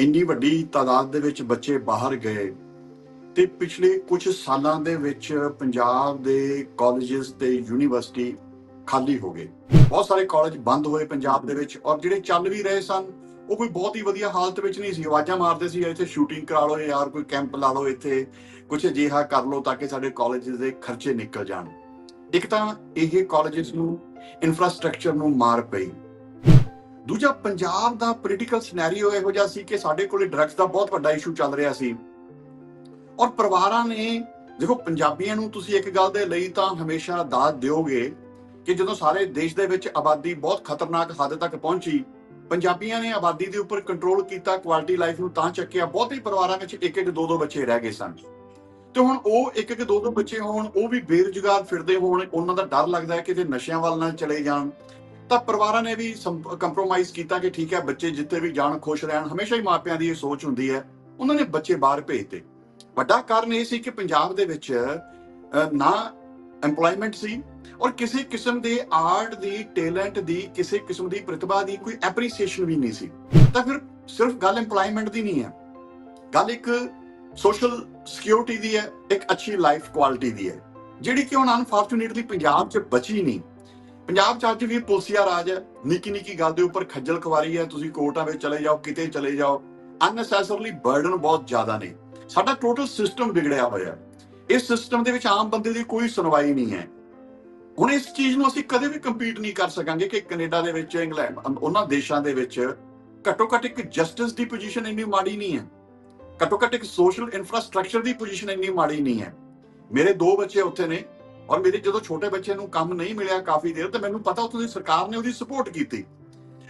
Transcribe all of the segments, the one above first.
ਇੰਨੀ ਵੱਡੀ ਤਾਦਾਦ ਦੇ ਵਿੱਚ ਬੱਚੇ ਬਾਹਰ ਗਏ ਤੇ ਪਿਛਲੇ ਕੁਝ ਸਾਲਾਂ ਦੇ ਵਿੱਚ ਪੰਜਾਬ ਦੇ ਕਾਲਜਸ ਤੇ ਯੂਨੀਵਰਸਿਟੀ ਖਾਲੀ ਹੋ ਗਏ। ਬਹੁਤ ਸਾਰੇ ਕਾਲਜ ਬੰਦ ਹੋਏ ਪੰਜਾਬ ਦੇ ਵਿੱਚ ਔਰ ਜਿਹੜੇ ਚੱਲ ਵੀ ਰਹੇ ਸਨ, ਉਹ ਕੋਈ ਬਹੁਤ ਹੀ ਵਧੀਆ ਹਾਲਤ ਵਿੱਚ ਨਹੀਂ ਸੀ। ਆਵਾਜ਼ਾਂ ਮਾਰਦੇ ਸੀ, ਇੱਥੇ ਸ਼ੂਟਿੰਗ ਕਰਾ ਲਓ ਯਾਰ, ਕੋਈ ਕੈਂਪ ਲਾ ਲਓ ਇੱਥੇ ਕੁਝ ਅਜਿਹਾ ਕਰ ਲਓ ਤਾਂ ਕਿ ਸਾਡੇ ਕਾਲਜਸ ਦੇ ਖਰਚੇ ਨਿਕਲ ਜਾਣ। ਇੱਕ ਤਾਂ ਇਹ ਕਾਲਜਸ ਨੂੰ ਇਨਫਰਾਸਟ੍ਰਕਚਰ ਨੂੰ ਮਾਰ ਪਈ। ਦੂਜਾ, ਪੰਜਾਬ ਦਾ ਪੋਲੀਟੀਕਲ ਸਿਨੈਰੀਓ ਇਹੋ ਜਿਹਾ ਸੀ ਕਿ ਸਾਡੇ ਕੋਲੇ ਡਰੱਗਸ ਦਾ ਬਹੁਤ ਵੱਡਾ ਇਸ਼ੂ ਚੱਲ ਰਿਹਾ ਸੀ। ਔਰ ਪਰਿਵਾਰਾਂ ਨੇ, ਦੇਖੋ ਪੰਜਾਬੀਆਂ ਨੂੰ ਤੁਸੀਂ ਇੱਕ ਗੱਲ ਦੇ ਲਈ ਤਾਂ ਹਮੇਸ਼ਾ ਦਾਤ ਦਿਓਗੇ ਕਿ ਜਦੋਂ ਸਾਰੇ ਦੇਸ਼ ਦੇ ਵਿੱਚ ਆਬਾਦੀ ਬਹੁਤ ਖਤਰਨਾਕ ਹੱਦ ਤੱਕ ਪਹੁੰਚੀ, ਪੰਜਾਬੀਆਂ ਨੇ ਆਬਾਦੀ ਦੇ ਉੱਪਰ ਕੰਟਰੋਲ ਕੀਤਾ ਕੁਆਲਿਟੀ ਲਾਈਫ ਨੂੰ ਤਾਂ ਚੱਕਿਆ, ਬਹੁਤੇ ਪਰਿਵਾਰਾਂ ਵਿੱਚ ਇੱਕ ਇੱਕ ਦੋ ਦੋ ਬੱਚੇ ਰਹਿ ਗਏ ਸਨ। ਤੇ ਹੁਣ ਉਹ ਇੱਕ ਇੱਕ ਦੋ ਦੋ ਬੱਚੇ ਹੋਣ, ਉਹ ਵੀ ਬੇਰੁਜ਼ਗਾਰ ਫਿਰਦੇ ਹੋਣ, ਉਹਨਾਂ ਦਾ ਡਰ ਲੱਗਦਾ ਹੈ ਕਿ ਜੇ ਨਸ਼ਿਆਂ ਵੱਲ ਨਾ ਚਲੇ ਜਾਣ। ਤਾਂ ਪਰਿਵਾਰਾਂ ਨੇ ਵੀ ਕੰਪਰੋਮਾਈਜ਼ ਕੀਤਾ ਕਿ ਠੀਕ ਹੈ, ਬੱਚੇ ਜਿੱਥੇ ਵੀ ਜਾਣ, ਖੁਸ਼ ਰਹਿਣ, ਹਮੇਸ਼ਾ ਹੀ ਮਾਪਿਆਂ ਦੀ ਇਹ ਸੋਚ ਹੁੰਦੀ ਹੈ, ਉਹਨਾਂ ਨੇ ਬੱਚੇ ਬਾਹਰ ਭੇਜਤੇ। ਵੱਡਾ ਕਾਰਨ ਇਹ ਸੀ ਕਿ ਪੰਜਾਬ ਦੇ ਵਿੱਚ ਨਾ EMPLOYMENT ਸੀ ਔਰ ਕਿਸੇ ਕਿਸਮ ਦੇ ਆਰਟ ਦੀ ਟੈਲੈਂਟ ਦੀ, ਕਿਸੇ ਕਿਸਮ ਦੀ ਪ੍ਰਤਿਭਾ ਦੀ ਕੋਈ ਐਪਰੀਸੀਏਸ਼ਨ ਵੀ ਨਹੀਂ ਸੀ। ਤਾਂ ਫਿਰ ਸਿਰਫ ਗੱਲ EMPLOYMENT ਦੀ ਨਹੀਂ ਹੈ। ਗੱਲ ਇੱਕ ਸੋਸ਼ਲ ਸਿਕਿਉਰਿਟੀ ਦੀ ਹੈ, ਇੱਕ ਅੱਛੀ ਲਾਈਫ ਕੁਆਲਿਟੀ ਦੀ ਹੈ, ਜਿਹੜੀ ਕਿ ਹੁਣ ਅਨਫੋਰਚੂਨੇਟਲੀ ਪੰਜਾਬ 'ਚ ਬਚੀ ਨਹੀਂ। ਪੰਜਾਬ 'ਚ ਅੱਜ ਵੀ ਪੁਲਸੀਆ ਰਾਜ ਹੈ। ਨਿੱਕੀ ਨਿੱਕੀ ਗੱਲ ਦੇ ਉੱਪਰ ਖੱਜਲ ਖਵਾਰੀ ਹੈ। ਤੁਸੀਂ ਕੋਰਟਾਂ ਵਿੱਚ ਚਲੇ ਜਾਓ, ਕਿਤੇ ਚਲੇ ਜਾਓ। ਅਨਨੈਸੈਸਰਲੀ ਬਰਡਨ ਬਹੁਤ ਜ਼ਿਆਦਾ ਨੇ। ਸਾਡਾ ਟੋਟਲ ਸਿਸਟਮ ਵਿਗੜਿਆ ਹੋਇਆ ਇਸ ਸਿਸਟਮ ਦੇ ਵਿੱਚ ਆਮ ਬੰਦੇ ਦੀ ਕੋਈ ਸੁਣਵਾਈ ਨਹੀਂ ਹੈ। ਹੁਣ ਇਸ ਚੀਜ਼ ਨੂੰ ਅਸੀਂ ਕਦੇ ਵੀ ਕੰਪੀਟ ਨਹੀਂ ਕਰ ਸਕਾਂਗੇ ਕਿ ਕੈਨੇਡਾ ਦੇ ਵਿੱਚ, ਇੰਗਲੈਂਡ ਉਹਨਾਂ ਦੇਸ਼ਾਂ ਦੇ ਵਿੱਚ ਘੱਟੋ ਘੱਟ ਇੱਕ ਜਸਟਿਸ ਦੀ ਪੋਜੀਸ਼ਨ ਇੰਨੀ ਮਾੜੀ ਨਹੀਂ ਹੈ। ਘੱਟੋ ਘੱਟ ਇੱਕ ਸੋਸ਼ਲ ਇਨਫਰਾਸਟ੍ਰਕਚਰ ਦੀ ਪੋਜੀਸ਼ਨ ਇੰਨੀ ਮਾੜੀ ਨਹੀਂ ਹੈ। ਮੇਰੇ ਦੋ ਬੱਚੇ ਉੱਥੇ ਨੇ। ਔਰ ਮੇਰੇ ਜਦੋਂ ਛੋਟੇ ਬੱਚੇ ਨੂੰ ਕੰਮ ਨਹੀਂ ਮਿਲਿਆ ਕਾਫੀ ਦੇਰ, ਤੇ ਮੈਨੂੰ ਪਤਾ ਉੱਥੋਂ ਦੀ ਸਰਕਾਰ ਨੇ ਉਹਦੀ ਸਪੋਰਟ ਕੀਤੀ।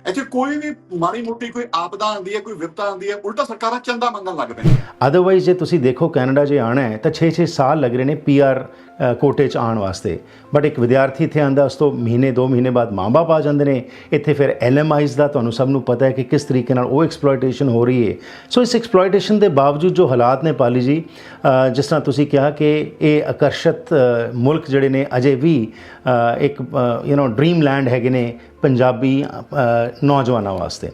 ਇੱਥੇ ਕੋਈ ਵੀ ਮਾੜੀ ਮੋਟੀ ਕੋਈ ਆਪਦਾ ਆਉਂਦੀ ਹੈ, ਕੋਈ ਵਿਪਤਾ ਆਉਂਦੀ ਹੈ, ਉਲਟਾ ਸਰਕਾਰਾਂ ਚੰਦਾ ਮੰਗਣ ਲੱਗ ਪੈਂਦੀਆਂ। ਅਦਰਵਾਈਜ਼ ਜੇ ਤੁਸੀਂ ਦੇਖੋ ਕੈਨੇਡਾ ਜੇ ਆਣਾ ਹੈ, ਤਾਂ 6-6 ਸਾਲ ਲੱਗ ਰਹੇ ਨੇ ਪੀਆਰ ਕੋਟੇ 'ਚ ਆਉਣ ਵਾਸਤੇ। ਬਟ ਇੱਕ ਵਿਦਿਆਰਥੀ ਇੱਥੇ ਆਂਦਾ, ਉਸ ਤੋਂ ਮਹੀਨੇ 2 ਮਹੀਨੇ ਬਾਅਦ ਮਾਂ-ਬਾਪ ਆ ਜਾਂਦੇ ਨੇ। ਇੱਥੇ ਫਿਰ ਐਲਐਮਆਈਜ਼ ਦਾ ਤੁਹਾਨੂੰ ਸਭ ਨੂੰ ਪਤਾ ਹੈ ਕਿ ਕਿਸ ਤਰੀਕੇ ਨਾਲ ਉਹ ਐਕਸਪਲੋਇਟੇਸ਼ਨ ਹੋ ਰਹੀ ਹੈ। ਸੋ ਇਸ ਐਕਸਪਲੋਇਟੇਸ਼ਨ ਦੇ ਬਾਵਜੂਦ ਜੋ ਹਾਲਾਤ ਨੇ ਪਾਲੀ ਜੀ ਜਿਸ ਤਰ੍ਹਾਂ ਤੁਸੀਂ ਕਿਹਾ ਕਿ ਇਹ ਆਕਰਸ਼ਿਤ ਮੁਲਕ ਜਿਹੜੇ ਨੇ ਅਜੇ ਵੀ ਇੱਕ ਯੂ نو ਡ੍ਰੀਮ ਲੈਂਡ ਹੈਗੇ ਨੇ ਪੰਜਾਬੀ ਨੌਜਵਾਨਾਂ ਵਾਸਤੇ।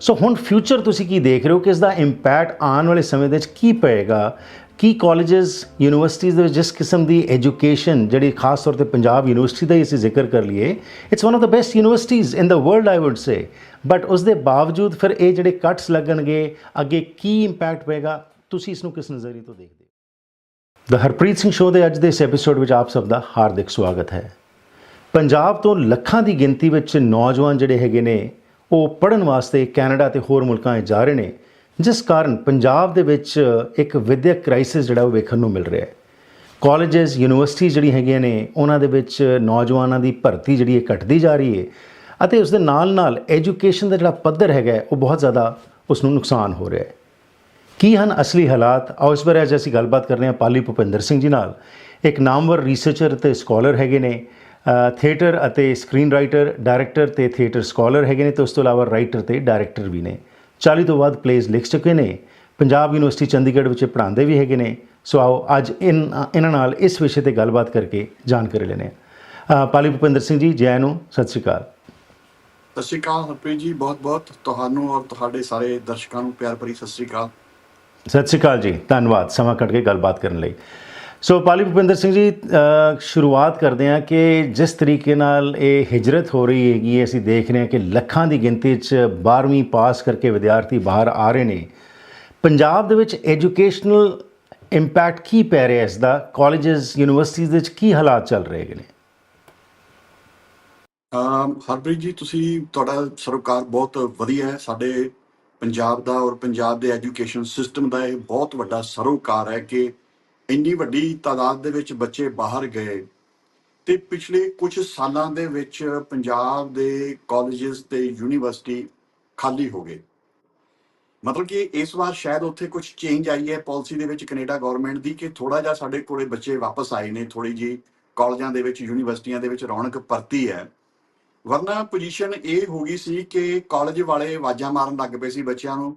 ਸੋ ਹੁਣ ਫਿਊਚਰ ਤੁਸੀਂ ਕੀ ਦੇਖ ਰਹੇ ਹੋ ਕਿ ਇਸ ਦਾ ਇੰਪੈਕਟ ਆਉਣ ਵਾਲੇ ਸਮੇਂ ਦੇ ਵਿੱਚ ਕੀ ਪਏਗਾ? ਕੀ ਕਾਲਜਸ ਯੂਨੀਵਰਸਿਟੀਜ਼ ਦੇ ਵਿੱਚ ਜਿਸ ਕਿਸਮ ਦੀ ਐਜੂਕੇਸ਼ਨ ਜਿਹੜੀ ਖਾਸ ਤੌਰ ਤੇ ਪੰਜਾਬ ਯੂਨੀਵਰਸਿਟੀ ਦਾ ਹੀ ਅਸੀਂ ਜ਼ਿਕਰ ਕਰ ਲਈਏ it's one of the best universities in the world I would say but ਉਸ ਦੇ ਬਾਵਜੂਦ ਫਿਰ ਇਹ ਜਿਹੜੇ ਕੱਟਸ ਲੱਗਣਗੇ, ਅੱਗੇ ਕੀ ਇੰਪੈਕਟ ਪਏਗਾ, ਤੁਸੀਂ ਇਸ ਨੂੰ ਕਿਸ ਨਜ਼ਰੀਏ ਤੋਂ ਦੇਖਦੇ ਹੋ? ਦ ਹਰਪ੍ਰੀਤ ਸਿੰਘ ਸ਼ੋਅ ਦੇ ਅੱਜ ਦੇ ਇਸ ਐਪੀਸੋਡ ਵਿੱਚ ਆਪ ਸਭ ਦਾ ਹਾਰਦਿਕ ਸਵਾਗਤ ਹੈ। ਪੰਜਾਬ ਤੋਂ ਲੱਖਾਂ ਦੀ ਗਿਣਤੀ ਵਿੱਚ ਨੌਜਵਾਨ ਜਿਹੜੇ ਹੈਗੇ ਨੇ, ਉਹ ਪੜਨ ਵਾਸਤੇ ਕੈਨੇਡਾ ਤੇ ਹੋਰ ਮੁਲਕਾਂ 'ਚ ਜਾ ਰਹੇ ਨੇ। ਜਿਸ ਕਾਰਨ ਪੰਜਾਬ ਦੇ ਵਿੱਚ ਇੱਕ ਵਿਦਿਅਕ ਕ੍ਰਾਈਸਿਸ ਜਿਹੜਾ ਉਹ ਵੇਖਣ ਨੂੰ ਮਿਲ ਰਿਹਾ ਹੈ। ਕਾਲਜਸ ਯੂਨੀਵਰਸਿਟੀ ਜਿਹੜੀ ਹੈਗੀਆਂ ਨੇ, ਉਹਨਾਂ ਦੇ ਵਿੱਚ ਨੌਜਵਾਨਾਂ ਦੀ ਭਰਤੀ ਜਿਹੜੀ ਹੈ ਘਟਦੀ ਜਾ ਰਹੀ ਹੈ ਅਤੇ ਉਸ ਦੇ ਨਾਲ ਨਾਲ ਐਜੂਕੇਸ਼ਨ ਦਾ ਜਿਹੜਾ ਪੱਧਰ ਹੈਗਾ ਉਹ ਬਹੁਤ ਜ਼ਿਆਦਾ ਉਸ ਨੂੰ ਨੁਕਸਾਨ ਹੋ ਰਿਹਾ ਹੈ। ਕੀ ਹਨ ਅਸਲੀ ਹਾਲਾਤ? ਆਓ ਇਸ ਬਾਰੇ ਅੱਜ ਅਸੀਂ ਗੱਲਬਾਤ ਕਰ ਰਹੇ ਹਾਂ ਪਾਲੀ ਭੁਪਿੰਦਰ ਸਿੰਘ ਜੀ ਨਾਲ। ਇੱਕ ਨਾਮਵਰ ਰਿਸਰਚਰ ਤੇ ਸਕਾਲਰ ਹੈਗੇ ਨੇ ਥੀਏਟਰ ਅਤੇ ਸਕਰੀਨ ਰਾਈਟਰ ਡਾਇਰੈਕਟਰ ਤੇ ਥੀਏਟਰ ਸਕਾਲਰ ਹੈਗੇ ਨੇ ਤੇ ਉਸ ਤੋਂ ਇਲਾਵਾ ਰਾਈਟਰ ਤੇ ਡਾਇਰੈਕਟਰ ਵੀ ਨੇ। 40 ਤੋਂ ਵੱਧ ਪਲੇਜ਼ ਲਿਖ ਚੁੱਕੇ ਨੇ। ਪੰਜਾਬ ਯੂਨੀਵਰਸਿਟੀ ਚੰਡੀਗੜ੍ਹ ਵਿੱਚ ਪੜ੍ਹਾਉਂਦੇ ਵੀ ਹੈਗੇ ਨੇ। ਸੋ ਆਓ ਅੱਜ ਇਨ ਇਹਨਾਂ ਨਾਲ ਇਸ ਵਿਸ਼ੇ ਤੇ ਗੱਲਬਾਤ ਕਰਕੇ ਜਾਣਕਾਰੀ ਲੈਣੇ ਆ ਪਾਲੀ ਭੁਪਿੰਦਰ ਸਿੰਘ ਜੀ ਜੈ ਨੂੰ ਸਤਿ ਸ਼੍ਰੀ ਅਕਾਲ। ਸਤਿ ਸ਼੍ਰੀ ਅਕਾਲ ਹਰਪ੍ਰੀਤ ਜੀ ਬਹੁਤ ਬਹੁਤ ਤੁਹਾਨੂੰ ਔਰ ਤੁਹਾਡੇ ਸਾਰੇ ਦਰਸ਼ਕਾਂ ਨੂੰ ਪਿਆਰ ਭਰੀ ਸਤਿ ਸ਼੍ਰੀ ਅਕਾਲ। ਸਤਿ ਸ਼੍ਰੀ ਅਕਾਲ ਜੀ ਧੰਨਵਾਦ। ਸਮਾਂ ਕੱਢ ਕੇ ਗੱਲਬਾਤ ਕਰਨ ਲਈ। ਸੋ ਪਾਲੀ ਭੁਪਿੰਦਰ ਸਿੰਘ ਜੀ ਸ਼ੁਰੂਆਤ ਕਰਦੇ ਹਾਂ ਕਿ ਜਿਸ ਤਰੀਕੇ ਨਾਲ ਇਹ ਹਿਜਰਤ ਹੋ ਰਹੀ ਹੈਗੀ ਹੈ, ਅਸੀਂ ਦੇਖ ਰਹੇ ਹਾਂ ਕਿ ਲੱਖਾਂ ਦੀ ਗਿਣਤੀ 'ਚ 12ਵੀਂ ਪਾਸ ਕਰਕੇ ਵਿਦਿਆਰਥੀ ਬਾਹਰ ਆ ਰਹੇ ਨੇ। ਪੰਜਾਬ ਦੇ ਵਿੱਚ ਐਜੂਕੇਸ਼ਨਲ ਇੰਪੈਕਟ ਕੀ ਪੈ ਰਿਹਾ ਇਸ ਦਾ? ਕਾਲਜਸ ਯੂਨੀਵਰਸਿਟੀਜ਼ ਦੇ ਵਿੱਚ ਕੀ ਹਾਲਾਤ ਚੱਲ ਰਹੇ ਨੇ? ਹਰਪ੍ਰੀਤ ਜੀ ਤੁਸੀਂ ਤੁਹਾਡਾ ਸਰੋਕਾਰ ਬਹੁਤ ਵਧੀਆ ਹੈ। ਸਾਡੇ ਪੰਜਾਬ ਦਾ ਔਰ ਪੰਜਾਬ ਦੇ ਐਜੂਕੇਸ਼ਨ ਸਿਸਟਮ ਦਾ ਇਹ ਬਹੁਤ ਵੱਡਾ ਸਰੋਕਾਰ ਹੈ ਕਿ ਇੰਨੀ ਵੱਡੀ ਤਾਦਾਦ ਦੇ ਵਿੱਚ ਬੱਚੇ ਬਾਹਰ ਗਏ ਤੇ ਪਿਛਲੇ ਕੁਝ ਸਾਲਾਂ ਦੇ ਵਿੱਚ ਪੰਜਾਬ ਦੇ ਕਾਲਜਸ ਤੇ ਯੂਨੀਵਰਸਿਟੀ ਖਾਲੀ ਹੋ ਗਏ। ਮਤਲਬ ਕਿ ਇਸ ਵਾਰ ਸ਼ਾਇਦ ਉੱਥੇ ਕੁਝ ਚੇਂਜ ਆਈ ਹੈ ਪਾਲਿਸੀ ਦੇ ਵਿੱਚ ਕੈਨੇਡਾ ਗਵਰਨਮੈਂਟ ਦੀ ਕਿ ਥੋੜਾ ਜਿਹਾ ਸਾਡੇ ਕੋਲੇ ਬੱਚੇ ਵਾਪਸ ਆਏ ਨੇ ਥੋੜੀ ਜੀ ਕਾਲਜਾਂ ਦੇ ਵਿੱਚ ਯੂਨੀਵਰਸਿਟੀਆਂ ਦੇ ਵਿੱਚ ਰੌਣਕ ਪਰਤੀ ਹੈ। ਵਰਨਾ ਪੋਜੀਸ਼ਨ ਇਹ ਹੋ ਗਈ ਸੀ ਕਿ ਕਾਲਜ ਵਾਲੇ ਆਵਾਜ਼ਾਂ ਮਾਰਨ ਲੱਗ ਪਏ ਸੀ ਬੱਚਿਆਂ ਨੂੰ।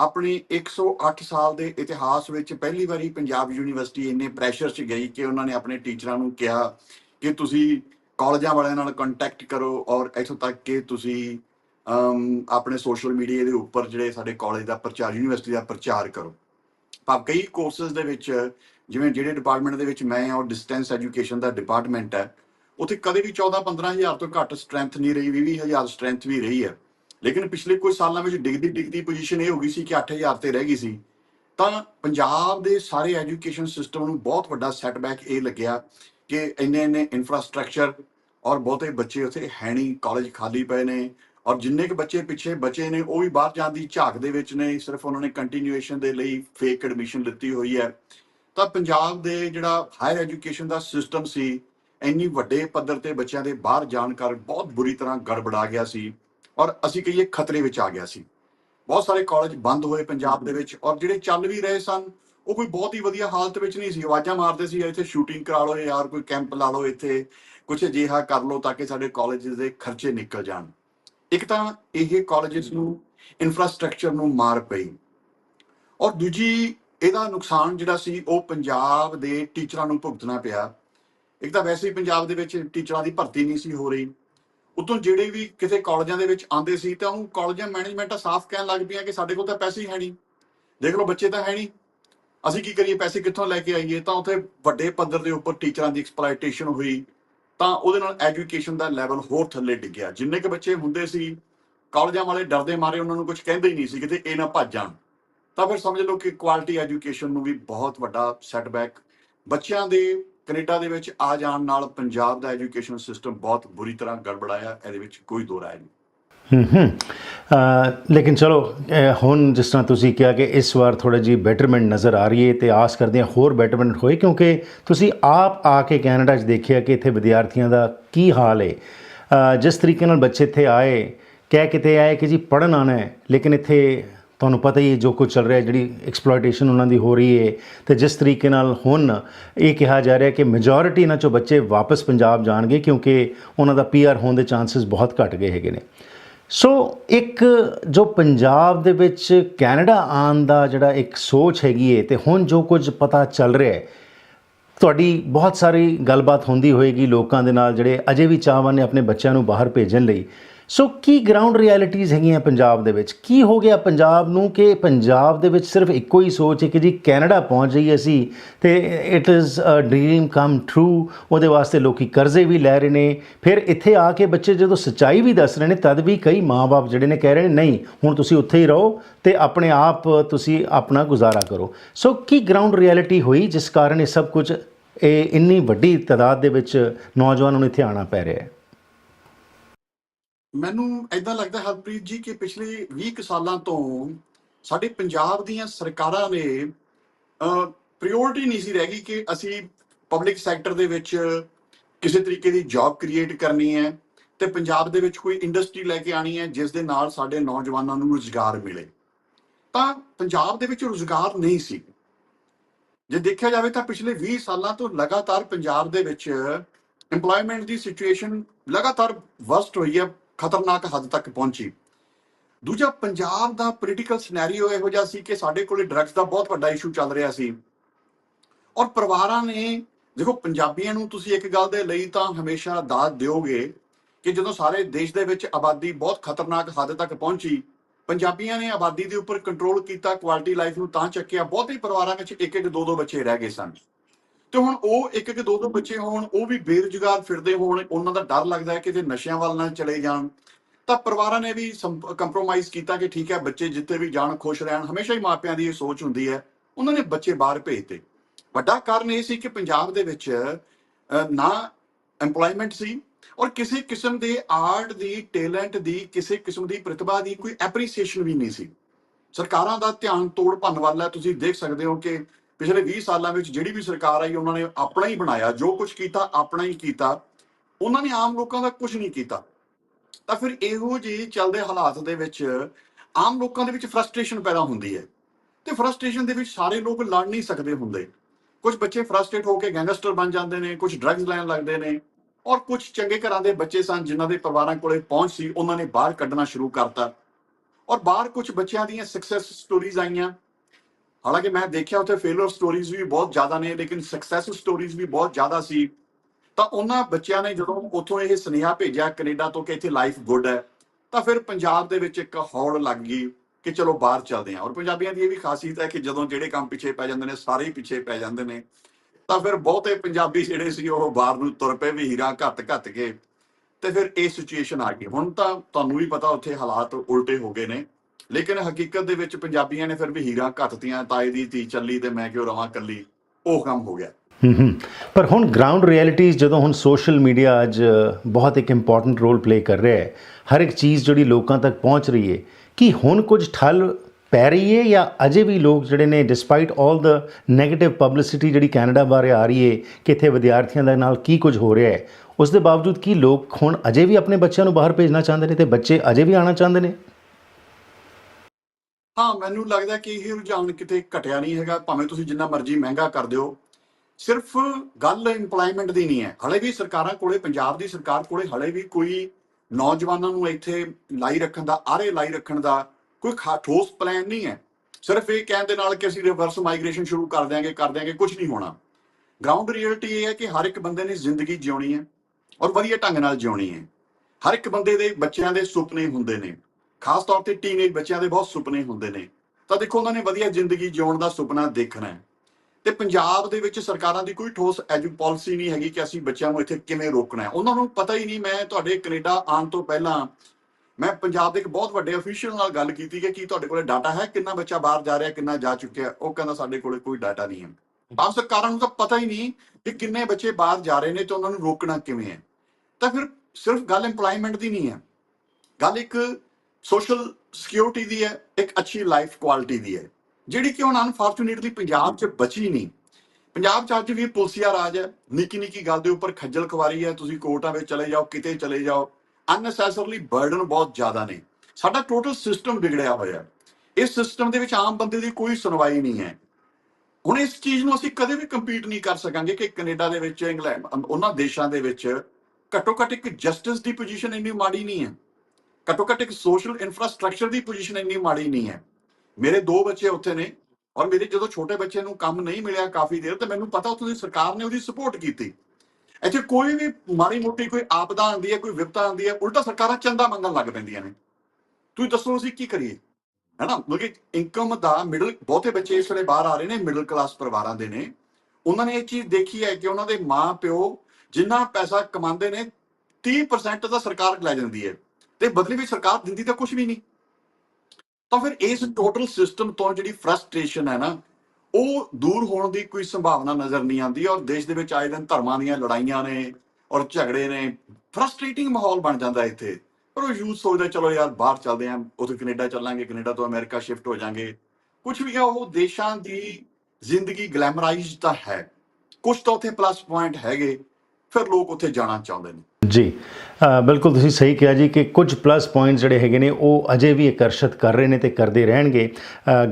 ਆਪਣੀ 108 ਸਾਲ ਦੇ ਇਤਿਹਾਸ ਵਿੱਚ ਪਹਿਲੀ ਵਾਰੀ ਪੰਜਾਬ ਯੂਨੀਵਰਸਿਟੀ ਇੰਨੇ ਪ੍ਰੈਸ਼ਰ 'ਚ ਗਈ ਕਿ ਉਹਨਾਂ ਨੇ ਆਪਣੇ ਟੀਚਰਾਂ ਨੂੰ ਕਿਹਾ ਕਿ ਤੁਸੀਂ ਕਾਲਜਾਂ ਵਾਲਿਆਂ ਨਾਲ ਕੰਟੈਕਟ ਕਰੋ ਔਰ ਇੱਥੋਂ ਤੱਕ ਕਿ ਤੁਸੀਂ ਆਪਣੇ ਸੋਸ਼ਲ ਮੀਡੀਆ ਦੇ ਉੱਪਰ ਜਿਹੜੇ ਸਾਡੇ ਕਾਲਜ ਦਾ ਪ੍ਰਚਾਰ, ਯੂਨੀਵਰਸਿਟੀ ਦਾ ਪ੍ਰਚਾਰ ਕਰੋ। ਭਾਵ ਕਈ ਕੋਰਸਸ ਦੇ ਵਿੱਚ, ਜਿਵੇਂ ਜਿਹੜੇ ਡਿਪਾਰਟਮੈਂਟ ਦੇ ਵਿੱਚ ਮੈਂ ਔਰ ਡਿਸਟੈਂਸ ਐਜੂਕੇਸ਼ਨ ਦਾ ਡਿਪਾਰਟਮੈਂਟ ਹੈ, ਉੱਥੇ ਕਦੇ ਵੀ 14 15000 ਤੋਂ ਘੱਟ ਸਟਰੈਂਥ ਨਹੀਂ ਰਹੀ 20 20000 ਸਟਰੈਂਥ ਵੀ ਰਹੀ ਹੈ। ਲੇਕਿਨ ਪਿਛਲੇ ਕੁਝ ਸਾਲਾਂ ਵਿੱਚ ਡਿੱਗਦੀ ਡਿੱਗਦੀ ਪੋਜੀਸ਼ਨ ਇਹ ਹੋ ਗਈ ਸੀ ਕਿ 8000 ਤੇ ਰਹਿ ਗਈ ਸੀ। ਤਾਂ ਪੰਜਾਬ ਦੇ ਸਾਰੇ ਐਜੂਕੇਸ਼ਨ ਸਿਸਟਮ ਨੂੰ ਬਹੁਤ ਵੱਡਾ ਸੈਟਬੈਕ ਇਹ ਲੱਗਿਆ ਕਿ ਇੰਨੇ ਇੰਨੇ ਇਨਫਰਾਸਟ੍ਰਕਚਰ ਔਰ ਬਹੁਤੇ ਬੱਚੇ ਉੱਥੇ ਹੈ ਨਹੀਂ ਕਾਲਜ ਖਾਲੀ ਪਏ ਨੇ ਔਰ ਜਿੰਨੇ ਕੁ ਬੱਚੇ ਪਿੱਛੇ ਬਚੇ ਨੇ, ਉਹ ਵੀ ਬਾਹਰ ਜਾਣ ਦੀ ਝਾਕ ਦੇ ਵਿੱਚ ਨੇ, ਸਿਰਫ ਉਹਨਾਂ ਨੇ ਕੰਟੀਨਿਊਏਸ਼ਨ ਦੇ ਲਈ ਫੇਕ ਐਡਮਿਸ਼ਨ ਲਿੱਤੀ ਹੋਈ ਹੈ। ਤਾਂ ਪੰਜਾਬ ਦੇ ਜਿਹੜਾ ਹਾਇਰ ਐਜੂਕੇਸ਼ਨ ਦਾ ਸਿਸਟਮ ਸੀ, ਇੰਨੀ ਵੱਡੇ ਪੱਧਰ ਤੇ ਬੱਚਿਆਂ ਦੇ ਬਾਹਰ ਜਾਣ ਕਾਰਨ ਬਹੁਤ ਬੁਰੀ ਤਰ੍ਹਾਂ ਗੜਬੜਾ ਗਿਆ ਸੀ। ਔਰ ਅਸੀਂ ਕਹੀਏ ਖਤਰੇ ਵਿੱਚ ਆ ਗਿਆ ਸੀ। ਬਹੁਤ ਸਾਰੇ ਕਾਲਜ ਬੰਦ ਹੋਏ ਪੰਜਾਬ ਦੇ ਵਿੱਚ ਔਰ ਜਿਹੜੇ ਚੱਲ ਵੀ ਰਹੇ ਸਨ, ਉਹ ਕੋਈ ਬਹੁਤ ਹੀ ਵਧੀਆ ਹਾਲਤ ਵਿੱਚ ਨਹੀਂ ਸੀ। ਆਵਾਜ਼ਾਂ ਮਾਰਦੇ ਸੀ, ਇੱਥੇ ਸ਼ੂਟਿੰਗ ਕਰਾ ਲਓ ਯਾਰ, ਕੋਈ ਕੈਂਪ ਲਾ ਲਓ ਇੱਥੇ ਕੁਝ ਅਜਿਹਾ ਕਰ ਲਓ ਤਾਂ ਕਿ ਸਾਡੇ ਕਾਲਜਸ ਦੇ ਖਰਚੇ ਨਿਕਲ ਜਾਣ। ਇੱਕ ਤਾਂ ਇਹ ਕਾਲਜਸ ਨੂੰ ਇਨਫਰਾਸਟ੍ਰਕਚਰ ਨੂੰ ਮਾਰ ਪਈ। ਔਰ ਦੂਜੀ, ਇਹਦਾ ਨੁਕਸਾਨ ਜਿਹੜਾ ਸੀ, ਉਹ ਪੰਜਾਬ ਦੇ ਟੀਚਰਾਂ ਨੂੰ ਭੁਗਤਣਾ ਪਿਆ। ਇੱਕ ਤਾਂ ਵੈਸੇ ਹੀ ਪੰਜਾਬ ਦੇ ਵਿੱਚ ਟੀਚਰਾਂ ਦੀ ਭਰਤੀ ਨਹੀਂ ਸੀ ਹੋ ਰਹੀ। ਉਤੋਂ ਜਿਹੜੇ ਵੀ ਕਿਸੇ ਕਾਲਜਾਂ ਦੇ ਵਿੱਚ ਆਉਂਦੇ ਸੀ ਤਾਂ ਉਹ ਕਾਲਜਾਂ ਮੈਨੇਜਮੈਂਟਾਂ ਸਾਫ਼ ਕਹਿਣ ਲੱਗ ਪਈਆਂ ਕਿ ਸਾਡੇ ਕੋਲ ਤਾਂ ਪੈਸੇ ਹੀ ਹੈ ਨਹੀਂ। ਦੇਖ ਲਓ, ਬੱਚੇ ਤਾਂ ਹੈ ਨਹੀਂ। ਅਸੀਂ ਕੀ ਕਰੀਏ, ਪੈਸੇ ਕਿੱਥੋਂ ਲੈ ਕੇ ਆਈਏ? ਤਾਂ ਉੱਥੇ ਵੱਡੇ ਪੱਧਰ ਦੇ ਉੱਪਰ ਟੀਚਰਾਂ ਦੀ ਐਕਸਪਲੋਇਟੇਸ਼ਨ ਹੋਈ। ਤਾਂ ਉਹਦੇ ਨਾਲ ਐਜੂਕੇਸ਼ਨ ਦਾ ਲੈਵਲ ਹੋਰ ਥੱਲੇ ਡਿੱਗਿਆ। ਜਿੰਨੇ ਕੁ ਬੱਚੇ ਹੁੰਦੇ ਸੀ, ਕਾਲਜਾਂ ਵਾਲੇ ਡਰਦੇ ਮਾਰੇ, ਉਹਨਾਂ ਨੂੰ ਕੁਝ ਕਹਿੰਦੇ ਹੀ ਨਹੀਂ ਸੀ ਕਿਤੇ ਇਹ ਨਾ ਭੱਜ ਜਾਣ। ਤਾਂ ਫਿਰ ਸਮਝ ਲਓ ਕਿ ਕੁਆਲਿਟੀ ਐਜੂਕੇਸ਼ਨ ਨੂੰ ਵੀ ਬਹੁਤ ਵੱਡਾ ਸੈਟਬੈਕ ਬੱਚਿਆਂ ਦੇ ਕੈਨੇਡਾ ਦੇ ਵਿੱਚ ਆ ਜਾਣ ਨਾਲ ਪੰਜਾਬ ਦਾ ਐਜੂਕੇਸ਼ਨ ਸਿਸਟਮ ਬਹੁਤ ਬੁਰੀ ਤਰ੍ਹਾਂ ਗੜਬੜਾਇਆ, ਇਹਦੇ ਵਿੱਚ ਕੋਈ ਦੋ ਰਾਏ ਨਹੀਂ। ਹੂੰ ਲੇਕਿਨ ਚਲੋ ਹੁਣ ਜਿਸ ਤਰ੍ਹਾਂ ਤੁਸੀਂ ਕਿਹਾ ਕਿ ਇਸ ਵਾਰ ਥੋੜਾ ਜੀ ਬੈਟਰਮੈਂਟ ਨਜ਼ਰ ਆ ਰਹੀ ਹੈ ਤੇ ਆਸ ਕਰਦੇ ਹਾਂ ਹੋਰ ਬੈਟਰਮੈਂਟ ਹੋਏ, ਕਿਉਂਕਿ ਤੁਸੀਂ ਆਪ ਆ ਕੇ ਕੈਨੇਡਾ 'ਚ ਦੇਖਿਆ ਕਿ ਇੱਥੇ ਵਿਦਿਆਰਥੀਆਂ ਦਾ ਕੀ ਹਾਲ ਹੈ। ਜਿਸ ਤਰੀਕੇ ਨਾਲ ਬੱਚੇ ਇੱਥੇ ਆਏ, ਕਹਿ ਕਿਤੇ ਆਏ ਕਿ ਜੀ ਪੜ੍ਹਨ ਆਉਣਾ ਹੈ, ਲੇਕਿਨ ਇੱਥੇ ਤੁਹਾਨੂੰ ਪਤਾ ਹੀ ਹੈ ਜੋ ਕੁਝ ਚੱਲ ਰਿਹਾ ਜਿਹੜੀ ਐਕਸਪਲੋਇਟੇਸ਼ਨ ਉਹਨਾਂ ਦੀ ਹੋ ਰਹੀ ਹੈ, ਤੇ ਜਿਸ ਤਰੀਕੇ ਨਾਲ ਹੁਣ ਇਹ ਕਿਹਾ ਜਾ ਰਿਹਾ ਕਿ ਮੈਜੋਰਿਟੀ ਇਹਨਾਂ ਚੋਂ ਬੱਚੇ ਵਾਪਸ ਪੰਜਾਬ ਜਾਣਗੇ ਕਿਉਂਕਿ ਉਹਨਾਂ ਦਾ ਪੀਆਰ ਹੋਣ ਦੇ ਚਾਂਸਸ ਬਹੁਤ ਘਟ ਗਏ ਹੈਗੇ ਨੇ। ਸੋ ਇੱਕ ਜੋ ਪੰਜਾਬ ਦੇ ਵਿੱਚ ਕੈਨੇਡਾ ਆਉਣ ਦਾ ਜਿਹੜਾ ਇੱਕ ਸੋਚ ਹੈਗੀ ਹੈ, ਤੇ ਹੁਣ ਜੋ ਕੁਝ ਪਤਾ ਚੱਲ ਰਿਹਾ ਹੈ, ਤੁਹਾਡੀ ਬਹੁਤ ਸਾਰੀ ਗੱਲਬਾਤ ਹੁੰਦੀ ਹੋਏਗੀ ਲੋਕਾਂ ਦੇ ਨਾਲ ਜਿਹੜੇ ਅਜੇ ਵੀ ਚਾਹਵਾਨ ਨੇ ਆਪਣੇ ਬੱਚਿਆਂ ਨੂੰ ਬਾਹਰ ਭੇਜਣ ਲਈ। ਸੋ ਕੀ ਗਰਾਊਂਡ ਰਿਐਲਿਟੀਜ਼ ਹੈਗੀਆਂ ਪੰਜਾਬ ਦੇ ਵਿੱਚ? ਕੀ ਹੋ ਗਿਆ ਪੰਜਾਬ ਨੂੰ ਕਿ ਪੰਜਾਬ ਦੇ ਵਿੱਚ ਸਿਰਫ ਇੱਕੋ ਹੀ ਸੋਚ ਹੈ ਕਿ ਜੀ ਕੈਨੇਡਾ ਪਹੁੰਚ ਜਾਈਏ ਅਸੀਂ ਤੇ it is a dream come true ਉਹਦੇ ਵਾਸਤੇ ਲੋਕੀ ਕਰਜ਼ੇ ਵੀ ਲੈ ਰਹੇ ਨੇ। ਫਿਰ ਇੱਥੇ ਆ ਕੇ ਬੱਚੇ ਜਦੋਂ ਸੱਚਾਈ ਵੀ ਦੱਸ ਰਹੇ ਨੇ, ਤਦ ਵੀ ਕਈ ਮਾਪੇ ਜਿਹੜੇ ਨੇ ਕਹਿ ਰਹੇ ਨੇ, ਨਹੀਂ, ਹੁਣ ਤੁਸੀਂ ਉੱਥੇ ਹੀ ਰਹੋ ਤੇ ਆਪਣੇ ਆਪ ਤੁਸੀਂ ਆਪਣਾ ਗੁਜ਼ਾਰਾ ਕਰੋ। ਸੋ ਕੀ ਗਰਾਊਂਡ ਰਿਐਲਿਟੀ ਹੋਈ ਜਿਸ ਕਾਰਨ ਇਹ ਸਭ ਕੁਝ, ਇਹ ਇੰਨੀ ਵੱਡੀ ਤਾਦਾਦ ਦੇ ਵਿੱਚ ਨੌਜਵਾਨਾਂ ਨੂੰ ਇੱਥੇ ਆਉਣਾ ਪੈ ਰਿਹਾ ਹੈ? ਮੈਨੂੰ ਐਦਾਂ ਲੱਗਦਾ ਹਰਪ੍ਰੀਤ ਜੀ ਕਿ ਪਿਛਲੇ 20 ਕੁ ਸਾਲਾਂ ਤੋਂ ਸਾਡੇ ਪੰਜਾਬ ਦੀਆਂ ਸਰਕਾਰਾਂ ਨੇ ਪ੍ਰਾਇੋਰਟੀ ਨਹੀਂ ਸੀ ਰਹਿ ਗਈ ਕਿ ਅਸੀਂ ਪਬਲਿਕ ਸੈਕਟਰ ਦੇ ਵਿੱਚ ਕਿਸੇ ਤਰੀਕੇ ਦੀ ਜੌਬ ਕ੍ਰੀਏਟ ਕਰਨੀ ਹੈ ਤੇ ਪੰਜਾਬ ਦੇ ਵਿੱਚ ਕੋਈ ਇੰਡਸਟਰੀ ਲੈ ਕੇ ਆਣੀ ਹੈ ਜਿਸ ਦੇ ਨਾਲ ਸਾਡੇ ਨੌਜਵਾਨਾਂ ਨੂੰ ਰੁਜ਼ਗਾਰ ਮਿਲੇ। ਤਾਂ ਪੰਜਾਬ ਦੇ ਵਿੱਚ ਰੁਜ਼ਗਾਰ ਨਹੀਂ ਸੀ। ਜੇ ਦੇਖਿਆ ਜਾਵੇ ਤਾਂ ਪਿਛਲੇ 20 ਸਾਲਾਂ ਤੋਂ ਲਗਾਤਾਰ ਪੰਜਾਬ ਦੇ ਵਿੱਚ EMPLOYMENT ਦੀ ਸਿਚੁਏਸ਼ਨ ਲਗਾਤਾਰ ਵਰਸਟ ਹੋਈ ਹੈ। ਖਤਰਨਾਕ ਹੱਦ ਤੱਕ ਪਹੁੰਚੀ। ਦੂਜਾ, ਪੰਜਾਬ ਦਾ ਪੋਲੀਟੀਕਲ ਸਿਨੈਰੀਓ ਇਹੋ ਜਿਹਾ ਸੀ ਕਿ ਸਾਡੇ ਕੋਲੇ ਡਰੱਗਸ ਦਾ ਬਹੁਤ ਵੱਡਾ ਇਸ਼ੂ ਚੱਲ ਰਿਹਾ ਸੀ। ਔਰ ਪਰਿਵਾਰਾਂ ਨੇ, ਦੇਖੋ ਪੰਜਾਬੀਆਂ ਨੂੰ ਤੁਸੀਂ ਇੱਕ ਗੱਲ ਦੇ ਲਈ ਤਾਂ ਹਮੇਸ਼ਾ ਦਾਤ ਦਿਓਗੇ ਕਿ ਜਦੋਂ ਸਾਰੇ ਦੇਸ਼ ਦੇ ਵਿੱਚ ਆਬਾਦੀ ਬਹੁਤ ਖਤਰਨਾਕ ਹੱਦ ਤੱਕ ਪਹੁੰਚੀ, ਪੰਜਾਬੀਆਂ ਨੇ ਆਬਾਦੀ ਦੇ ਉੱਪਰ ਕੰਟਰੋਲ ਕੀਤਾ ਕੁਆਲਿਟੀ ਲਾਈਫ ਨੂੰ ਤਾਂ ਚੱਕਿਆ, ਬਹੁਤੇ ਪਰਿਵਾਰਾਂ ਵਿੱਚ ਇੱਕ ਇੱਕ ਦੋ ਦੋ ਬੱਚੇ ਰਹਿ ਗਏ ਸਨ। ਤੇ ਹੁਣ ਉਹ ਇੱਕ ਇੱਕ ਦੋ ਦੋ ਬੱਚੇ ਹੋਣ, ਉਹ ਵੀ ਬੇਰੁਜ਼ਗਾਰ ਫਿਰਦੇ ਹੋਣ, ਉਹਨਾਂ ਦਾ ਡਰ ਲੱਗਦਾ ਹੈ ਕਿ ਜੇ ਨਸ਼ਿਆਂ ਵੱਲ ਨਾ ਚਲੇ ਜਾਣ। ਤਾਂ ਪਰਿਵਾਰਾਂ ਨੇ ਵੀ ਕੰਪਰੋਮਾਈਜ਼ ਕੀਤਾ ਕਿ ਠੀਕ ਹੈ, ਬੱਚੇ ਜਿੱਥੇ ਵੀ ਜਾਣ, ਖੁਸ਼ ਰਹਿਣ। ਹਮੇਸ਼ਾ ਹੀ ਮਾਪਿਆਂ ਦੀ ਇਹ ਸੋਚ ਹੁੰਦੀ ਹੈ, ਉਹਨਾਂ ਨੇ ਬੱਚੇ ਬਾਹਰ ਭੇਜਤੇ। ਵੱਡਾ ਕਾਰਨ ਇਹ ਸੀ ਕਿ ਪੰਜਾਬ ਦੇ ਵਿੱਚ ਨਾ EMPLOYMENT ਸੀ ਔਰ ਕਿਸੇ ਕਿਸਮ ਦੇ ਆਰਟ ਦੀ ਟੈਲੈਂਟ ਦੀ, ਕਿਸੇ ਕਿਸਮ ਦੀ ਪ੍ਰਤਿਭਾ ਦੀ ਕੋਈ ਐਪਰੀਸੀਏਸ਼ਨ ਵੀ ਨਹੀਂ ਸੀ। ਸਰਕਾਰਾਂ ਦਾ ਧਿਆਨ ਤੋੜ ਭੰਨ ਵੱਲ ਹੈ। ਤੁਸੀਂ ਦੇਖ ਸਕਦੇ ਹੋ ਕਿ ਪਿਛਲੇ 20 ਸਾਲਾਂ ਵਿੱਚ ਜਿਹੜੀ ਵੀ ਸਰਕਾਰ ਆਈ, ਉਹਨਾਂ ਨੇ ਆਪਣਾ ਹੀ ਬਣਾਇਆ, ਜੋ ਕੁਝ ਕੀਤਾ, ਆਪਣਾ ਹੀ ਕੀਤਾ। ਉਹਨਾਂ ਨੇ ਆਮ ਲੋਕਾਂ ਦਾ ਕੁਝ ਨਹੀਂ ਕੀਤਾ। ਤਾਂ ਫਿਰ ਇਹੋ ਜਿਹੇ ਚੱਲਦੇ ਹਾਲਾਤ ਦੇ ਵਿੱਚ ਆਮ ਲੋਕਾਂ ਦੇ ਵਿੱਚ ਫਰਸਟ੍ਰੇਸ਼ਨ ਪੈਦਾ ਹੁੰਦੀ ਹੈ। ਤੇ ਫਰਸਟ੍ਰੇਸ਼ਨ ਦੇ ਵਿੱਚ ਸਾਰੇ ਲੋਕ ਲੜ ਨਹੀਂ ਸਕਦੇ ਹੁੰਦੇ। ਕੁਝ ਬੱਚੇ ਫਰਸਟ੍ਰੇਟ ਹੋ ਕੇ ਗੈਂਗਸਟਰ ਬਣ ਜਾਂਦੇ ਨੇ ਕੁਝ ਡਰੱਗਸ ਲੈਣ ਲੱਗਦੇ ਨੇ ਔਰ ਕੁਝ ਚੰਗੇ ਘਰਾਂ ਦੇ ਬੱਚੇ ਸਨ ਜਿਨ੍ਹਾਂ ਦੇ ਪਰਿਵਾਰਾਂ ਕੋਲੇ ਪਹੁੰਚ ਸੀ, ਉਹਨਾਂ ਨੇ ਬਾਹਰ ਕੱਢਣਾ ਸ਼ੁਰੂ ਕਰਤਾ। ਔਰ ਬਾਹਰ ਕੁਝ ਬੱਚਿਆਂ ਦੀਆਂ ਸਕਸੈਸ ਸਟੋਰੀਜ਼ ਆਈਆਂ। ਹਾਲਾਂਕਿ ਮੈਂ ਦੇਖਿਆ ਉੱਥੇ ਫੇਲਰ ਸਟੋਰੀਜ਼ ਵੀ ਬਹੁਤ ਜ਼ਿਆਦਾ ਨੇ ਲੇਕਿਨ ਸਕਸੈਸ ਸਟੋਰੀਜ਼ ਵੀ ਬਹੁਤ ਜ਼ਿਆਦਾ ਸੀ ਤਾਂ ਉਹਨਾਂ ਬੱਚਿਆਂ ਨੇ ਜਦੋਂ ਉੱਥੋਂ ਇਹ ਸੁਨੇਹਾ ਭੇਜਿਆ ਕੈਨੇਡਾ ਤੋਂ ਕਿ ਇੱਥੇ ਲਾਈਫ ਗੁੱਡ ਹੈ ਤਾਂ ਫਿਰ ਪੰਜਾਬ ਦੇ ਵਿੱਚ ਇੱਕ ਹੌਲ ਲੱਗ ਗਈ ਕਿ ਚਲੋ ਬਾਹਰ ਚੱਲਦੇ ਹਾਂ ਔਰ ਪੰਜਾਬੀਆਂ ਦੀ ਇਹ ਵੀ ਖਾਸੀਅਤ ਹੈ ਕਿ ਜਦੋਂ ਜਿਹੜੇ ਕੰਮ ਪਿੱਛੇ ਪੈ ਜਾਂਦੇ ਨੇ ਸਾਰੇ ਹੀ ਪਿੱਛੇ ਪੈ ਜਾਂਦੇ ਨੇ ਤਾਂ ਫਿਰ ਬਹੁਤੇ ਪੰਜਾਬੀ ਜਿਹੜੇ ਸੀ ਉਹ ਬਾਹਰ ਨੂੰ ਤੁਰ ਪਏ ਵੀ ਹੀਰਾ ਘੱਟ ਘੱਟ ਕੇ ਤੇ ਫਿਰ ਇਹ ਸਿਚੁਏਸ਼ਨ ਆ ਗਈ ਹੁਣ ਤਾਂ ਤੁਹਾਨੂੰ ਵੀ ਪਤਾ ਉੱਥੇ ਹਾਲਾਤ ਉਲਟੇ ਹੋ ਗਏ ਨੇ ਲੇਕਿਨ ਹਕੀਕਤ ਦੇ ਵਿੱਚ ਪੰਜਾਬੀਆਂ ਨੇ ਫਿਰ ਵੀ ਹੀਰਾ ਘੱਟਤੀਆਂ ਤਾਏ ਦੀ ਧੀ ਚੱਲੀ ਤੇ ਮੈਂ ਕਿਉਂ ਰਵਾਂ ਕੱਲੀ ਉਹ ਕੰਮ ਹੋ ਗਿਆ। ਹੂੰ ਹੂੰ। ਪਰ ਹੁਣ ਗਰਾਊਂਡ ਰਿਐਲਿਟੀਜ਼ ਜਦੋਂ ਹੁਣ ਸੋਸ਼ਲ ਮੀਡੀਆ ਅੱਜ ਬਹੁਤ ਇੱਕ ਇੰਪੋਰਟੈਂਟ ਰੋਲ ਪਲੇ ਕਰ ਰਿਹਾ ਹੈ, ਹਰ ਇੱਕ ਚੀਜ਼ ਜਿਹੜੀ ਲੋਕਾਂ ਤੱਕ ਪਹੁੰਚ ਰਹੀ ਹੈ, ਕਿ ਹੁਣ ਕੁਝ ਠੱਲ ਪੈ ਰਹੀ ਹੈ ਜਾਂ ਅਜੇ ਵੀ ਲੋਕ ਜਿਹੜੇ ਨੇ ਡਿਸਪਾਈਟ 올 ਦ 네ਗੇਟਿਵ ਪਬਲਿਸਿਟੀ ਜਿਹੜੀ ਕੈਨੇਡਾ ਬਾਰੇ ਆ ਰਹੀ ਹੈ ਕਿ ਇੱਥੇ ਵਿਦਿਆਰਥੀਆਂ ਦੇ ਨਾਲ ਕੀ ਕੁਝ ਹੋ ਰਿਹਾ ਹੈ, ਉਸ ਦੇ ਬਾਵਜੂਦ ਕੀ ਲੋਕ ਹੁਣ ਅਜੇ ਵੀ ਆਪਣੇ ਬੱਚਿਆਂ ਨੂੰ ਬਾਹਰ ਭੇਜਣਾ ਚਾਹੁੰਦੇ ਨੇ ਤੇ ਬੱਚੇ ਅਜੇ ਵੀ ਆਉਣਾ ਚਾਹੁੰਦੇ ਨੇ? ਹਾਂ ਮੈਨੂੰ ਲੱਗਦਾ ਕਿ ਇਹ ਰੁਝਾਨ ਕਿਤੇ ਘਟਿਆ ਨਹੀਂ ਹੈਗਾ, ਭਾਵੇਂ ਤੁਸੀਂ ਜਿੰਨਾ ਮਰਜ਼ੀ ਮਹਿੰਗਾ ਕਰ ਦਿਓ। ਸਿਰਫ ਗੱਲ EMPLOYMENT ਦੀ ਨਹੀਂ ਹੈ। ਹਲੇ ਵੀ ਸਰਕਾਰਾਂ ਕੋਲੇ, ਪੰਜਾਬ ਦੀ ਸਰਕਾਰ ਕੋਲੇ ਹਲੇ ਵੀ ਕੋਈ ਨੌਜਵਾਨਾਂ ਨੂੰ ਇੱਥੇ ਲਾਈ ਰੱਖਣ ਦਾ, ਆਰੇ ਲਾਈ ਰੱਖਣ ਦਾ ਕੋਈ ਖਾ- ਠੋਸ ਪਲਾਨ ਨਹੀਂ ਹੈ। ਸਿਰਫ ਇਹ ਕਹਿਣ ਦੇ ਨਾਲ ਕਿ ਅਸੀਂ ਰਿਵਰਸ ਮਾਈਗ੍ਰੇਸ਼ਨ ਸ਼ੁਰੂ ਕਰ ਦਿਆਂਗੇ ਕਰ ਦਿਆਂਗੇ ਕੁਝ ਨਹੀਂ ਹੋਣਾ। ਗਰਾਊਂਡ ਰਿਐਲਿਟੀ ਇਹ ਹੈ ਕਿ ਹਰ ਇੱਕ ਬੰਦੇ ਨੇ ਜ਼ਿੰਦਗੀ ਜਿਉਣੀ ਹੈ ਔਰ ਵਧੀਆ ਢੰਗ ਨਾਲ ਜਿਉਣੀ ਹੈ। ਹਰ ਇੱਕ ਬੰਦੇ ਦੇ ਬੱਚਿਆਂ ਦੇ ਸੁਪਨੇ ਹੁੰਦੇ ਨੇ। ਖਾਸ ਤੌਰ ਤੇ ਟੀਨੇਜ ਬੱਚਿਆਂ ਦੇ ਬਹੁਤ ਸੁਪਨੇ ਹੁੰਦੇ ਨੇ। ਤਾਂ ਦੇਖੋ, ਉਹਨਾਂ ਨੇ ਵਧੀਆ ਜ਼ਿੰਦਗੀ ਜਿਉਣ ਦਾ ਸੁਪਨਾ ਦੇਖਣਾ ਹੈ। ਤੇ ਪੰਜਾਬ ਦੇ ਵਿੱਚ ਸਰਕਾਰਾਂ ਦੀ ਕੋਈ ਠੋਸ ਐਜੂ ਪਾਲਿਸੀ ਨਹੀਂ ਹੈਗੀ ਕਿ ਅਸੀਂ ਬੱਚਿਆਂ ਨੂੰ ਇੱਥੇ ਕਿਵੇਂ ਰੋਕਣਾ ਹੈ। ਉਹਨਾਂ ਨੂੰ ਪਤਾ ਹੀ ਨਹੀਂ, ਮੈਂ ਤੁਹਾਡੇ ਕੈਨੇਡਾ ਆਉਣ ਤੋਂ ਪਹਿਲਾਂ ਮੈਂ ਪੰਜਾਬ ਦੇ ਇੱਕ ਬਹੁਤ ਵੱਡੇ ਅਫੀਸ਼ੀਅਲ ਨਾਲ ਗੱਲ ਕੀਤੀ ਕਿ ਕੀ ਤੁਹਾਡੇ ਕੋਲੇ ਡਾਟਾ ਹੈ, ਕਿੰਨਾ ਬੱਚਾ ਬਾਹਰ ਜਾ ਰਿਹਾ, ਕਿੰਨਾ ਜਾ ਚੁੱਕਿਆ ਉਹ ਕਹਿੰਦਾ ਸਾਡੇ ਕੋਲੇ ਕੋਈ ਡਾਟਾ ਨਹੀਂ ਹੈ। ਆਪ ਸਰਕਾਰਾਂ ਨੂੰ ਤਾਂ ਪਤਾ ਹੀ ਨਹੀਂ ਕਿ ਕਿੰਨੇ ਬੱਚੇ ਬਾਹਰ ਜਾ ਰਹੇ ਨੇ ਤੇ ਉਹਨਾਂ ਨੂੰ ਰੋਕਣਾ ਕਿਵੇਂ ਹੈ। ਤਾਂ ਫਿਰ ਸਿਰਫ ਗੱਲ EMPLOYMENT ਦੀ ਨਹੀਂ ਹੈ। ਗੱਲ ਇੱਕ ਸੋਸ਼ਲ ਸਿਕਿਉਰਿਟੀ ਦੀ ਹੈ, ਇੱਕ ਅੱਛੀ ਲਾਈਫ ਕੁਆਲਿਟੀ ਦੀ ਹੈ। ਜਿਹੜੀ ਕਿ ਹੁਣ ਅਨਫੋਰਚੂਨੇਟਲੀ ਪੰਜਾਬ 'ਚ ਬਚੀ ਨਹੀਂ। ਪੰਜਾਬ 'ਚ ਅੱਜ ਵੀ ਪੁਲਸੀਆ ਰਾਜ ਹੈ ਨਿੱਕੀ ਨਿੱਕੀ ਗੱਲ ਦੇ ਉੱਪਰ ਖੱਜਲ ਖਵਾਰੀ ਹੈ, ਤੁਸੀਂ ਕੋਰਟਾਂ ਵਿੱਚ ਚਲੇ ਜਾਓ, ਕਿਤੇ ਚਲੇ ਜਾਓ ਅਨਨੈਸੈਸਰਲੀ ਬਰਡਨ ਬਹੁਤ ਜ਼ਿਆਦਾ ਨੇ। ਸਾਡਾ ਟੋਟਲ ਸਿਸਟਮ ਵਿਗੜਿਆ ਹੋਇਆ ਇਸ ਸਿਸਟਮ ਦੇ ਵਿੱਚ ਆਮ ਬੰਦੇ ਦੀ ਕੋਈ ਸੁਣਵਾਈ ਨਹੀਂ ਹੈ। ਹੁਣ ਇਸ ਚੀਜ਼ ਨੂੰ ਅਸੀਂ ਕਦੇ ਵੀ ਕੰਪੀਟ ਨਹੀਂ ਕਰ ਸਕਾਂਗੇ ਕਿ ਕੈਨੇਡਾ ਦੇ ਵਿੱਚ, ਇੰਗਲੈਂਡ ਉਹਨਾਂ ਦੇਸ਼ਾਂ ਦੇ ਵਿੱਚ ਘੱਟੋ ਘੱਟ ਇੱਕ ਜਸਟਿਸ ਦੀ ਪੋਜੀਸ਼ਨ ਇੰਨੀ ਮਾੜੀ ਨਹੀਂ ਹੈ। ਘੱਟੋ ਘੱਟ ਇੱਕ ਸੋਸ਼ਲ ਇਨਫਰਾਸਟ੍ਰਕਚਰ ਦੀ ਪੋਜੀਸ਼ਨ ਇੰਨੀ ਮਾੜੀ ਨਹੀਂ ਹੈ। ਮੇਰੇ ਦੋ ਬੱਚੇ ਉੱਥੇ ਨੇ ਔਰ ਮੇਰੇ ਜਦੋਂ ਛੋਟੇ ਬੱਚੇ ਨੂੰ ਕੰਮ ਨਹੀਂ ਮਿਲਿਆ ਕਾਫੀ ਦੇਰ, ਤੇ ਮੈਨੂੰ ਪਤਾ ਉੱਥੋਂ ਦੀ ਸਰਕਾਰ ਨੇ ਉਹਦੀ ਸਪੋਰਟ ਕੀਤੀ। ਇੱਥੇ ਕੋਈ ਵੀ ਮਾੜੀ ਮੋਟੀ ਕੋਈ ਆਪਦਾ ਆਉਂਦੀ ਹੈ, ਕੋਈ ਵਿਪਤਾ ਆਉਂਦੀ ਹੈ, ਉਲਟਾ ਸਰਕਾਰਾਂ ਚੰਦਾ ਮੰਗਣ ਲੱਗ ਪੈਂਦੀਆਂ ਨੇ। ਤੁਸੀਂ ਦੱਸੋ ਅਸੀਂ ਕੀ ਕਰੀਏ? ਹੈਨਾ? ਮਤਲਬ ਕਿ ਇਨਕਮ ਦਾ ਮਿਡਲ ਬਹੁਤੇ ਬੱਚੇ ਇਸ ਵੇਲੇ ਬਾਹਰ ਆ ਰਹੇ ਨੇ ਮਿਡਲ ਕਲਾਸ ਪਰਿਵਾਰਾਂ ਦੇ ਨੇ। ਉਹਨਾਂ ਨੇ ਇਹ ਚੀਜ਼ ਦੇਖੀ ਹੈ ਕਿ ਉਹਨਾਂ ਦੇ ਮਾਂ ਪਿਓ ਜਿੰਨਾ ਪੈਸਾ ਕਮਾਉਂਦੇ ਨੇ 30% ਤਾਂ ਸਰਕਾਰ ਲੈ ਜਾਂਦੀ ਹੈ। ਤੇ ਬਦਲੇ ਵਿੱਚ ਸਰਕਾਰ ਦਿੰਦੀ ਤਾਂ ਕੁਝ ਵੀ ਨਹੀਂ। ਤਾਂ ਫਿਰ ਇਸ ਟੋਟਲ ਸਿਸਟਮ ਤੋਂ ਜਿਹੜੀ ਫਰਸਟ੍ਰੇਸ਼ਨ ਹੈ ਨਾ, ਉਹ ਦੂਰ ਹੋਣ ਦੀ ਕੋਈ ਸੰਭਾਵਨਾ ਨਜ਼ਰ ਨਹੀਂ ਆਉਂਦੀ ਔਰ ਦੇਸ਼ ਦੇ ਵਿੱਚ ਆਏ ਦਿਨ ਧਰਮਾਂ ਦੀਆਂ ਲੜਾਈਆਂ ਨੇ ਔਰ ਝਗੜੇ ਨੇ ਫਰਸਟ੍ਰੇਟਿੰਗ ਮਾਹੌਲ ਬਣ ਜਾਂਦਾ ਇੱਥੇ। ਪਰ ਉਹ ਯੂਥ ਸੋਚਦਾ, ਚਲੋ ਯਾਰ, ਬਾਹਰ ਚੱਲਦੇ ਆਂ, ਉਥੇ ਕੈਨੇਡਾ ਚੱਲਾਂਗੇ, ਕੈਨੇਡਾ ਤੋਂ ਅਮਰੀਕਾ ਸ਼ਿਫਟ ਹੋ ਜਾਾਂਗੇ। ਕੁਝ ਵੀ ਆ, ਉਹ ਦੇਸ਼ਾਂ ਦੀ ਜ਼ਿੰਦਗੀ ਗਲੈਮਰਾਈਜ਼ਡ ਤਾਂ ਹੈ। ਕੁਝ ਤਾਂ ਉੱਥੇ ਪਲੱਸ ਪੁਆਇੰਟ ਹੈਗੇ, ਫਿਰ ਲੋਕ ਉੱਥੇ ਜਾਣਾ ਚਾਹੁੰਦੇ ਨੇ। ਜੀ ਬਿਲਕੁਲ ਤੁਸੀਂ ਸਹੀ ਕਿਹਾ ਜੀ ਕਿ ਕੁਝ ਪਲੱਸ ਪੁਆਇੰਟਸ ਜਿਹੜੇ ਹੈਗੇ ਨੇ, ਉਹ ਅਜੇ ਵੀ ਆਕਰਸ਼ਿਤ ਕਰ ਰਹੇ ਨੇ ਤੇ ਕਰਦੇ ਰਹਿਣਗੇ।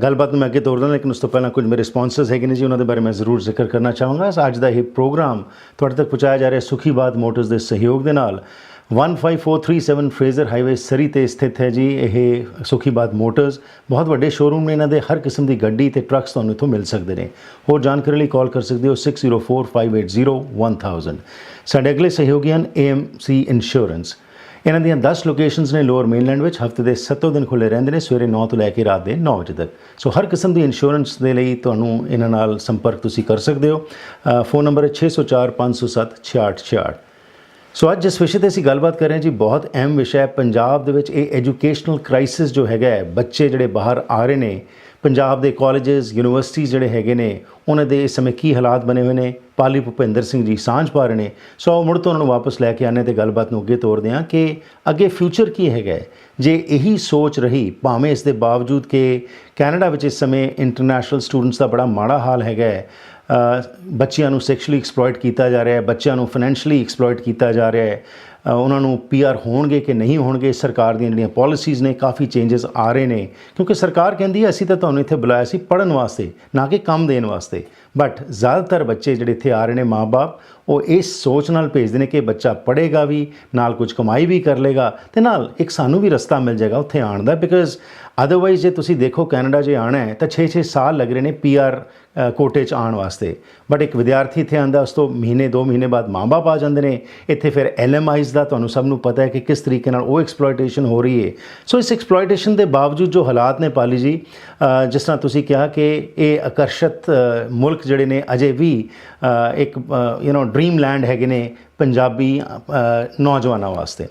ਗੱਲਬਾਤ ਨੂੰ ਮੈਂ ਅੱਗੇ ਤੋਰਦਾ ਲੇਕਿਨ ਉਸ ਤੋਂ ਪਹਿਲਾਂ ਕੁਝ ਮੇਰੇ ਸਪਾਂਸਰਸ ਹੈਗੇ ਨੇ ਜੀ, ਉਹਨਾਂ ਦੇ ਬਾਰੇ ਮੈਂ ਜ਼ਰੂਰ ਜ਼ਿਕਰ ਕਰਨਾ ਚਾਹਾਂਗਾ। ਅੱਜ ਦਾ ਇਹ ਪ੍ਰੋਗਰਾਮ ਤੁਹਾਡੇ ਤੱਕ ਪਹੁੰਚਾਇਆ ਜਾ ਰਿਹਾ ਸੁਖੀ ਸੁਖੀਬਾਦ ਮੋਟਰਸ ਦੇ ਸਹਿਯੋਗ ਦੇ ਨਾਲ। 15437 ਫਰੇਜ਼ਰ ਹਾਈਵੇ ਸਰੀ ਤੇ ਸਥਿਤ ਹੈ ਜੀ ਇਹ ਸੁਖੀਬਾਦ ਮੋਟਰਸ ਬਹੁਤ ਵੱਡੇ ਸ਼ੋਰੂਮ ਨੇ ਇਹਨਾਂ ਦੇ, ਹਰ ਕਿਸਮ ਦੀ ਗੱਡੀ ਤੇ ਟਰੱਕਸ ਤੁਹਾਨੂੰ ਇੱਥੋਂ ਮਿਲ ਸਕਦੇ ਨੇ। ਹੋਰ ਜਾਣਕਾਰੀ ਲਈ ਕਾਲ ਕਰ ਸਕਦੇ ਹੋ 6045801000 ਸਾਡੇ ਅਗਲੇ ਸਹਿਯੋਗੀ ਹਨ AMC ਇੰਸ਼ੋਰੈਂਸ ਇਹਨਾਂ ਦੀਆਂ 10 ਲੋਕੇਸ਼ਨਸ ਨੇ ਲੋਅਰ ਮੇਨਲੈਂਡ ਵਿੱਚ, ਹਫ਼ਤੇ ਦੇ 7 ਦਿਨ ਖੁੱਲੇ ਰਹਿੰਦੇ ਨੇ, ਸਵੇਰੇ 9 ਤੋਂ ਲੈ ਕੇ ਰਾਤ ਦੇ 9 ਵਜੇ ਤੱਕ। ਸੋ ਹਰ ਕਿਸਮ ਦੀ ਇੰਸ਼ੋਰੈਂਸ ਦੇ ਲਈ ਤੁਹਾਨੂੰ ਇਹਨਾਂ ਨਾਲ ਸੰਪਰਕ ਤੁਸੀਂ ਕਰ ਸਕਦੇ ਹੋ। ਫੋਨ ਨੰਬਰ ਹੈ 604 507 6666 ਸੋ ਅੱਜ ਜਿਸ ਵਿਸ਼ੇ ਤੇ ਅਸੀਂ ਗੱਲਬਾਤ ਕਰ ਰਹੇ ਹਾਂ ਜੀ, ਬਹੁਤ ਅਹਿਮ ਵਿਸ਼ਾ ਹੈ। ਪੰਜਾਬ ਦੇ ਵਿੱਚ ਇਹ ਐਜੂਕੇਸ਼ਨਲ ਕ੍ਰਾਈਸਿਸ ਜੋ ਹੈਗਾ ਹੈ, ਬੱਚੇ ਜਿਹੜੇ ਬਾਹਰ ਆ ਰਹੇ ਨੇ, ਪੰਜਾਬ ਦੇ ਕਾਲਜਸ ਯੂਨੀਵਰਸਿਟੀਜ਼ ਜਿਹੜੇ ਹੈਗੇ ਨੇ, ਉਹਨਾਂ ਦੇ ਇਸ ਸਮੇਂ ਕੀ ਹਾਲਾਤ ਬਣੇ ਹੋਏ ਨੇ? ਪਾਲੀ ਭੁਪਿੰਦਰ ਸਿੰਘ ਜੀ ਸਾਂਝ ਪਾ ਰਹੇ ਨੇ। ਸੋ ਆਓ ਮੁੜ ਤੋਂ ਉਹਨਾਂ ਨੂੰ ਵਾਪਸ ਲੈ ਕੇ ਆਨੇ ਤੇ ਗੱਲਬਾਤ ਨੂੰ ਅੱਗੇ ਤੋਰਦੇ ਹਾਂ ਕਿ ਅੱਗੇ ਫਿਊਚਰ ਕੀ ਹੈਗਾ ਜੇ ਇਹੀ ਸੋਚ ਰਹੀ, ਭਾਵੇਂ ਇਸ ਦੇ ਬਾਵਜੂਦ ਕਿ ਕੈਨੇਡਾ ਵਿੱਚ ਇਸ ਸਮੇਂ ਇੰਟਰਨੈਸ਼ਨਲ ਸਟੂਡੈਂਟਸ ਦਾ ਬੜਾ ਮਾੜਾ ਹਾਲ ਹੈਗਾ ਹੈ ਬੱਚਿਆਂ ਨੂੰ ਸੈਕਸ਼ੂਅਲੀ ਐਕਸਪਲੋਇਟ ਕੀਤਾ ਜਾ ਰਿਹਾ ਹੈ, ਬੱਚਿਆਂ ਨੂੰ ਫਾਈਨੈਂਸ਼ੀਅਲੀ ਐਕਸਪਲੋਇਟ ਕੀਤਾ ਜਾ ਰਿਹਾ ਹੈ ਉਹਨਾਂ ਨੂੰ ਪੀਆਰ ਹੋਣਗੇ ਕਿ ਨਹੀਂ ਹੋਣਗੇ, ਸਰਕਾਰ ਦੀਆਂ ਜਿਹੜੀਆਂ ਪਾਲਿਸੀਜ਼ ਨੇ ਕਾਫੀ ਚੇਂਜਸ ਆ ਰਹੇ ਨੇ, ਕਿਉਂਕਿ ਸਰਕਾਰ ਕਹਿੰਦੀ ਹੈ, ਅਸੀਂ ਤਾਂ ਤੁਹਾਨੂੰ ਇੱਥੇ ਬੁਲਾਇਆ ਸੀ ਪੜਨ ਵਾਸਤੇ, ਨਾ ਕਿ ਕੰਮ ਦੇਣ ਵਾਸਤੇ। ਬਟ ਜ਼ਿਆਦਾਤਰ ਬੱਚੇ ਜਿਹੜੇ ਇੱਥੇ ਆ ਰਹੇ ਨੇ ਮਾਪੇ ਉਹ ਇਸ ਸੋਚ ਨਾਲ ਭੇਜਦੇ ਨੇ ਕਿ ਬੱਚਾ ਪੜ੍ਹੇਗਾ ਵੀ, ਨਾਲ ਕੁਝ ਕਮਾਈ ਵੀ ਕਰ ਲੇਗਾ ਤੇ ਨਾਲ ਇੱਕ ਸਾਨੂੰ ਵੀ ਰਸਤਾ ਮਿਲ ਜਾਏਗਾ ਉੱਥੇ ਆਉਣ ਦਾ। ਬਿਕਾਜ਼ ਅਦਰਵਾਈਜ਼ ਜੇ ਤੁਸੀਂ ਦੇਖੋ ਕੈਨੇਡਾ ਜੇ ਆਣਾ ਹੈ, ਤਾਂ 6-6 ਸਾਲ ਲੱਗ ਰਹੇ ਨੇ ਪੀਆਰ ਕੋਟੇ 'ਚ ਆਉਣ ਵਾਸਤੇ। ਬਟ ਇੱਕ ਵਿਦਿਆਰਥੀ ਇੱਥੇ ਆਂਦਾ ਉਸ ਤੋਂ ਮਹੀਨੇ 2 ਮਹੀਨੇ ਬਾਅਦ ਮਾਂ-ਬਾਪ ਆ ਜਾਂਦੇ ਨੇ। ਇੱਥੇ ਫਿਰ ਐਲਐਮਆਈਜ਼ ਦਾ ਤੁਹਾਨੂੰ ਸਭ ਨੂੰ ਪਤਾ ਹੈ ਕਿ ਕਿਸ ਤਰੀਕੇ ਨਾਲ ਉਹ ਐਕਸਪਲੋਇਟੇਸ਼ਨ ਹੋ ਰਹੀ ਹੈ। ਸੋ ਇਸ ਐਕਸਪਲੋਇਟੇਸ਼ਨ ਦੇ ਬਾਵਜੂਦ ਜੋ ਹਾਲਾਤ ਨੇ ਪਾਲੀ ਜੀ ਜਿਸ ਤਰ੍ਹਾਂ ਤੁਸੀਂ ਕਿਹਾ ਕਿ ਇਹ ਆਕਰਸ਼ਿਤ ਮੁਲਕ ਮੁਲਕ ਜਿਹੜੇ ਨੇ ਅਜੇ ਵੀ ਇੱਕ ਯੂ نو ਡ੍ਰੀਮ ਲੈਂਡ ਹੈਗੇ ਨੇ ਪੰਜਾਬੀ ਨੌਜਵਾਨਾਂ ਵਾਸਤੇ।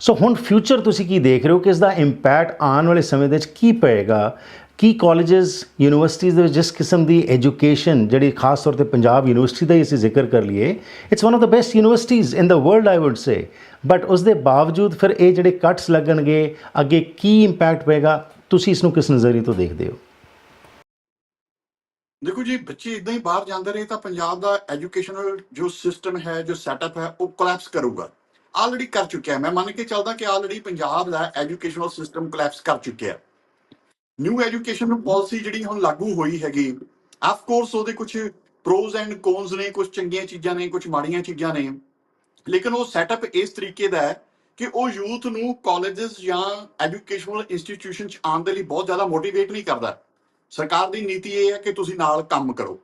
ਸੋ ਹੁਣ ਫਿਊਚਰ ਤੁਸੀਂ ਕੀ ਦੇਖ ਰਹੇ ਹੋ ਕਿ ਇਸ ਦਾ ਇੰਪੈਕਟ ਆਉਣ ਵਾਲੇ ਸਮੇਂ ਦੇ ਵਿੱਚ ਕੀ ਪਏਗਾ? ਕੀ ਕਾਲਜਸ ਯੂਨੀਵਰਸਿਟੀਜ਼ ਦੇ ਵਿੱਚ ਜਿਸ ਕਿਸਮ ਦੀ ਐਜੂਕੇਸ਼ਨ ਜਿਹੜੀ ਖਾਸ ਤੌਰ ਤੇ ਪੰਜਾਬ ਯੂਨੀਵਰਸਿਟੀ ਦਾ ਹੀ ਅਸੀਂ ਜ਼ਿਕਰ ਕਰ ਲਈਏ it's one of the best universities in the world I would say but ਉਸ ਦੇ ਬਾਵਜੂਦ ਫਿਰ ਇਹ ਜਿਹੜੇ ਕੱਟਸ ਲੱਗਣਗੇ, ਅੱਗੇ ਕੀ ਇੰਪੈਕਟ ਪਏਗਾ? ਤੁਸੀਂ ਇਸ ਨੂੰ ਕਿਸ ਨਜ਼ਰੀਏ ਤੋਂ ਦੇਖਦੇ ਹੋ? ਦੇਖੋ ਜੀ, ਬੱਚੇ ਇਦਾਂ ਹੀ ਬਾਹਰ ਜਾਂਦੇ ਰਹੇ ਤਾਂ ਪੰਜਾਬ ਦਾ ਐਜੂਕੇਸ਼ਨਲ ਜੋ ਸਿਸਟਮ ਹੈ, ਜੋ ਸੈਟਅਪ ਹੈ, ਉਹ ਕੋਲੈਪਸ ਕਰੂਗਾ। ਆਲਰੇਡੀ ਕਰ ਚੁੱਕਿਆ। ਮੈਂ ਮੰਨ ਕੇ ਚੱਲਦਾ ਕਿ ਆਲਰੇਡੀ ਪੰਜਾਬ ਦਾ ਐਜੂਕੇਸ਼ਨਲ ਸਿਸਟਮ ਕੋਲੈਪਸ ਕਰ ਚੁੱਕਿਆ। ਨਿਊ ਐਜੂਕੇਸ਼ਨ ਪਾਲਿਸੀ ਜਿਹੜੀ ਹੁਣ ਲਾਗੂ ਹੋਈ ਹੈਗੀ ਆਫ ਕੋਰਸ ਉਹਦੇ ਕੁਝ ਪ੍ਰੋਜ਼ ਐਂਡ ਕੋਨਸ ਨੇ ਕੁਝ ਚੰਗੀਆਂ ਚੀਜ਼ਾਂ ਨੇ ਕੁਝ ਮਾੜੀਆਂ ਚੀਜ਼ਾਂ ਨੇ। ਲੇਕਿਨ ਉਹ ਸੈਟਅਪ ਇਸ ਤਰੀਕੇ ਦਾ ਹੈ ਕਿ ਉਹ ਯੂਥ ਨੂੰ ਕਾਲਜਸ ਜਾਂ ਐਜੂਕੇਸ਼ਨਲ ਇੰਸਟੀਟਿਊਸ਼ਨ ਚ ਆਉਣ ਦੇ ਲਈ ਬਹੁਤ ਜ਼ਿਆਦਾ ਮੋਟੀਵੇਟ ਨਹੀਂ ਕਰਦਾ। ਸਰਕਾਰ ਦੀ ਨੀਤੀ ਇਹ ਹੈ ਕਿ ਤੁਸੀਂ ਨਾਲ ਕੰਮ ਕਰੋ।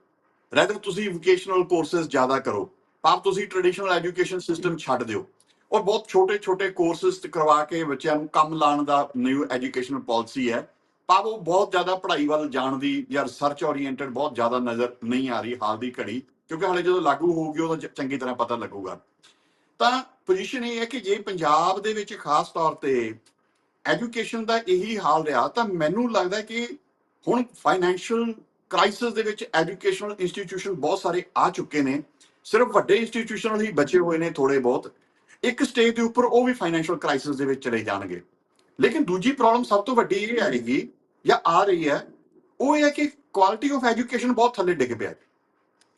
ਰੈਦਰ ਤੁਸੀਂ ਵੋਕੇਸ਼ਨਲ ਕੋਰਸਸ ਜ਼ਿਆਦਾ ਕਰੋ। ਪਰ ਤੁਸੀਂ ਟ੍ਰੈਡੀਸ਼ਨਲ ਐਜੂਕੇਸ਼ਨ ਸਿਸਟਮ ਛੱਡ ਦਿਓ। ਔਰ ਬਹੁਤ ਛੋਟੇ ਛੋਟੇ ਕੋਰਸਸ ਕਰਵਾ ਕੇ ਬੱਚਿਆਂ ਨੂੰ ਕੰਮ ਲਾਉਣ ਦਾ ਨਿਊ ਐਜੂਕੇਸ਼ਨਲ ਪਾਲਿਸੀ ਹੈ। ਪਰ ਉਹ ਬਹੁਤ ਜ਼ਿਆਦਾ ਪੜ੍ਹਾਈ ਵੱਲ ਜਾਣ ਦੀ ਜਾਂ ਰਿਸਰਚ ਓਰੀਐਂਟਡ ਬਹੁਤ ਜ਼ਿਆਦਾ ਨਜ਼ਰ ਨਹੀਂ ਆ ਰਹੀ ਹਾਲ ਦੀ ਘੜੀ, ਕਿਉਂਕਿ ਹਾਲੇ ਜਦੋਂ ਲਾਗੂ ਹੋਊਗੀ ਉਦੋਂ ਚੰਗੀ ਤਰ੍ਹਾਂ ਪਤਾ ਲੱਗੂਗਾ। ਤਾਂ ਪੋਜੀਸ਼ਨ ਇਹ ਹੈ ਕਿ ਜੇ ਪੰਜਾਬ ਦੇ ਵਿੱਚ ਖਾਸ ਤੌਰ ਤੇ ਐਜੂਕੇਸ਼ਨ ਦਾ ਇਹੀ ਹਾਲ ਰਿਹਾ ਤਾਂ ਮੈਨੂੰ ਲੱਗਦਾ ਕਿ ਹੁਣ ਫਾਈਨੈਂਸ਼ੀਅਲ ਕ੍ਰਾਈਸਿਸ ਦੇ ਵਿੱਚ ਐਜੂਕੇਸ਼ਨਲ ਇੰਸਟੀਟਿਊਸ਼ਨ ਬਹੁਤ ਸਾਰੇ ਆ ਚੁੱਕੇ ਨੇ। ਸਿਰਫ ਵੱਡੇ ਇੰਸਟੀਟਿਊਸ਼ਨਲ ਹੀ ਬਚੇ ਹੋਏ ਨੇ ਥੋੜੇ ਬਹੁਤ। ਇੱਕ ਸਟੇਜ ਦੇ ਉੱਪਰ ਉਹ ਵੀ ਫਾਈਨੈਂਸ਼ੀਅਲ ਕ੍ਰਾਈਸਿਸ ਦੇ ਵਿੱਚ ਚਲੇ ਜਾਣਗੇ। ਲੇਕਿਨ ਦੂਜੀ ਪ੍ਰੋਬਲਮ ਸਭ ਤੋਂ ਵੱਡੀ ਇਹ ਆਏਗੀ ਜਾਂ ਆ ਰਹੀ ਹੈ, ਉਹ ਇਹ ਹੈ ਕਿ ਕੁਆਲਿਟੀ ਆਫ ਐਜੂਕੇਸ਼ਨ ਬਹੁਤ ਥੱਲੇ ਡਿੱਗ ਪਿਆ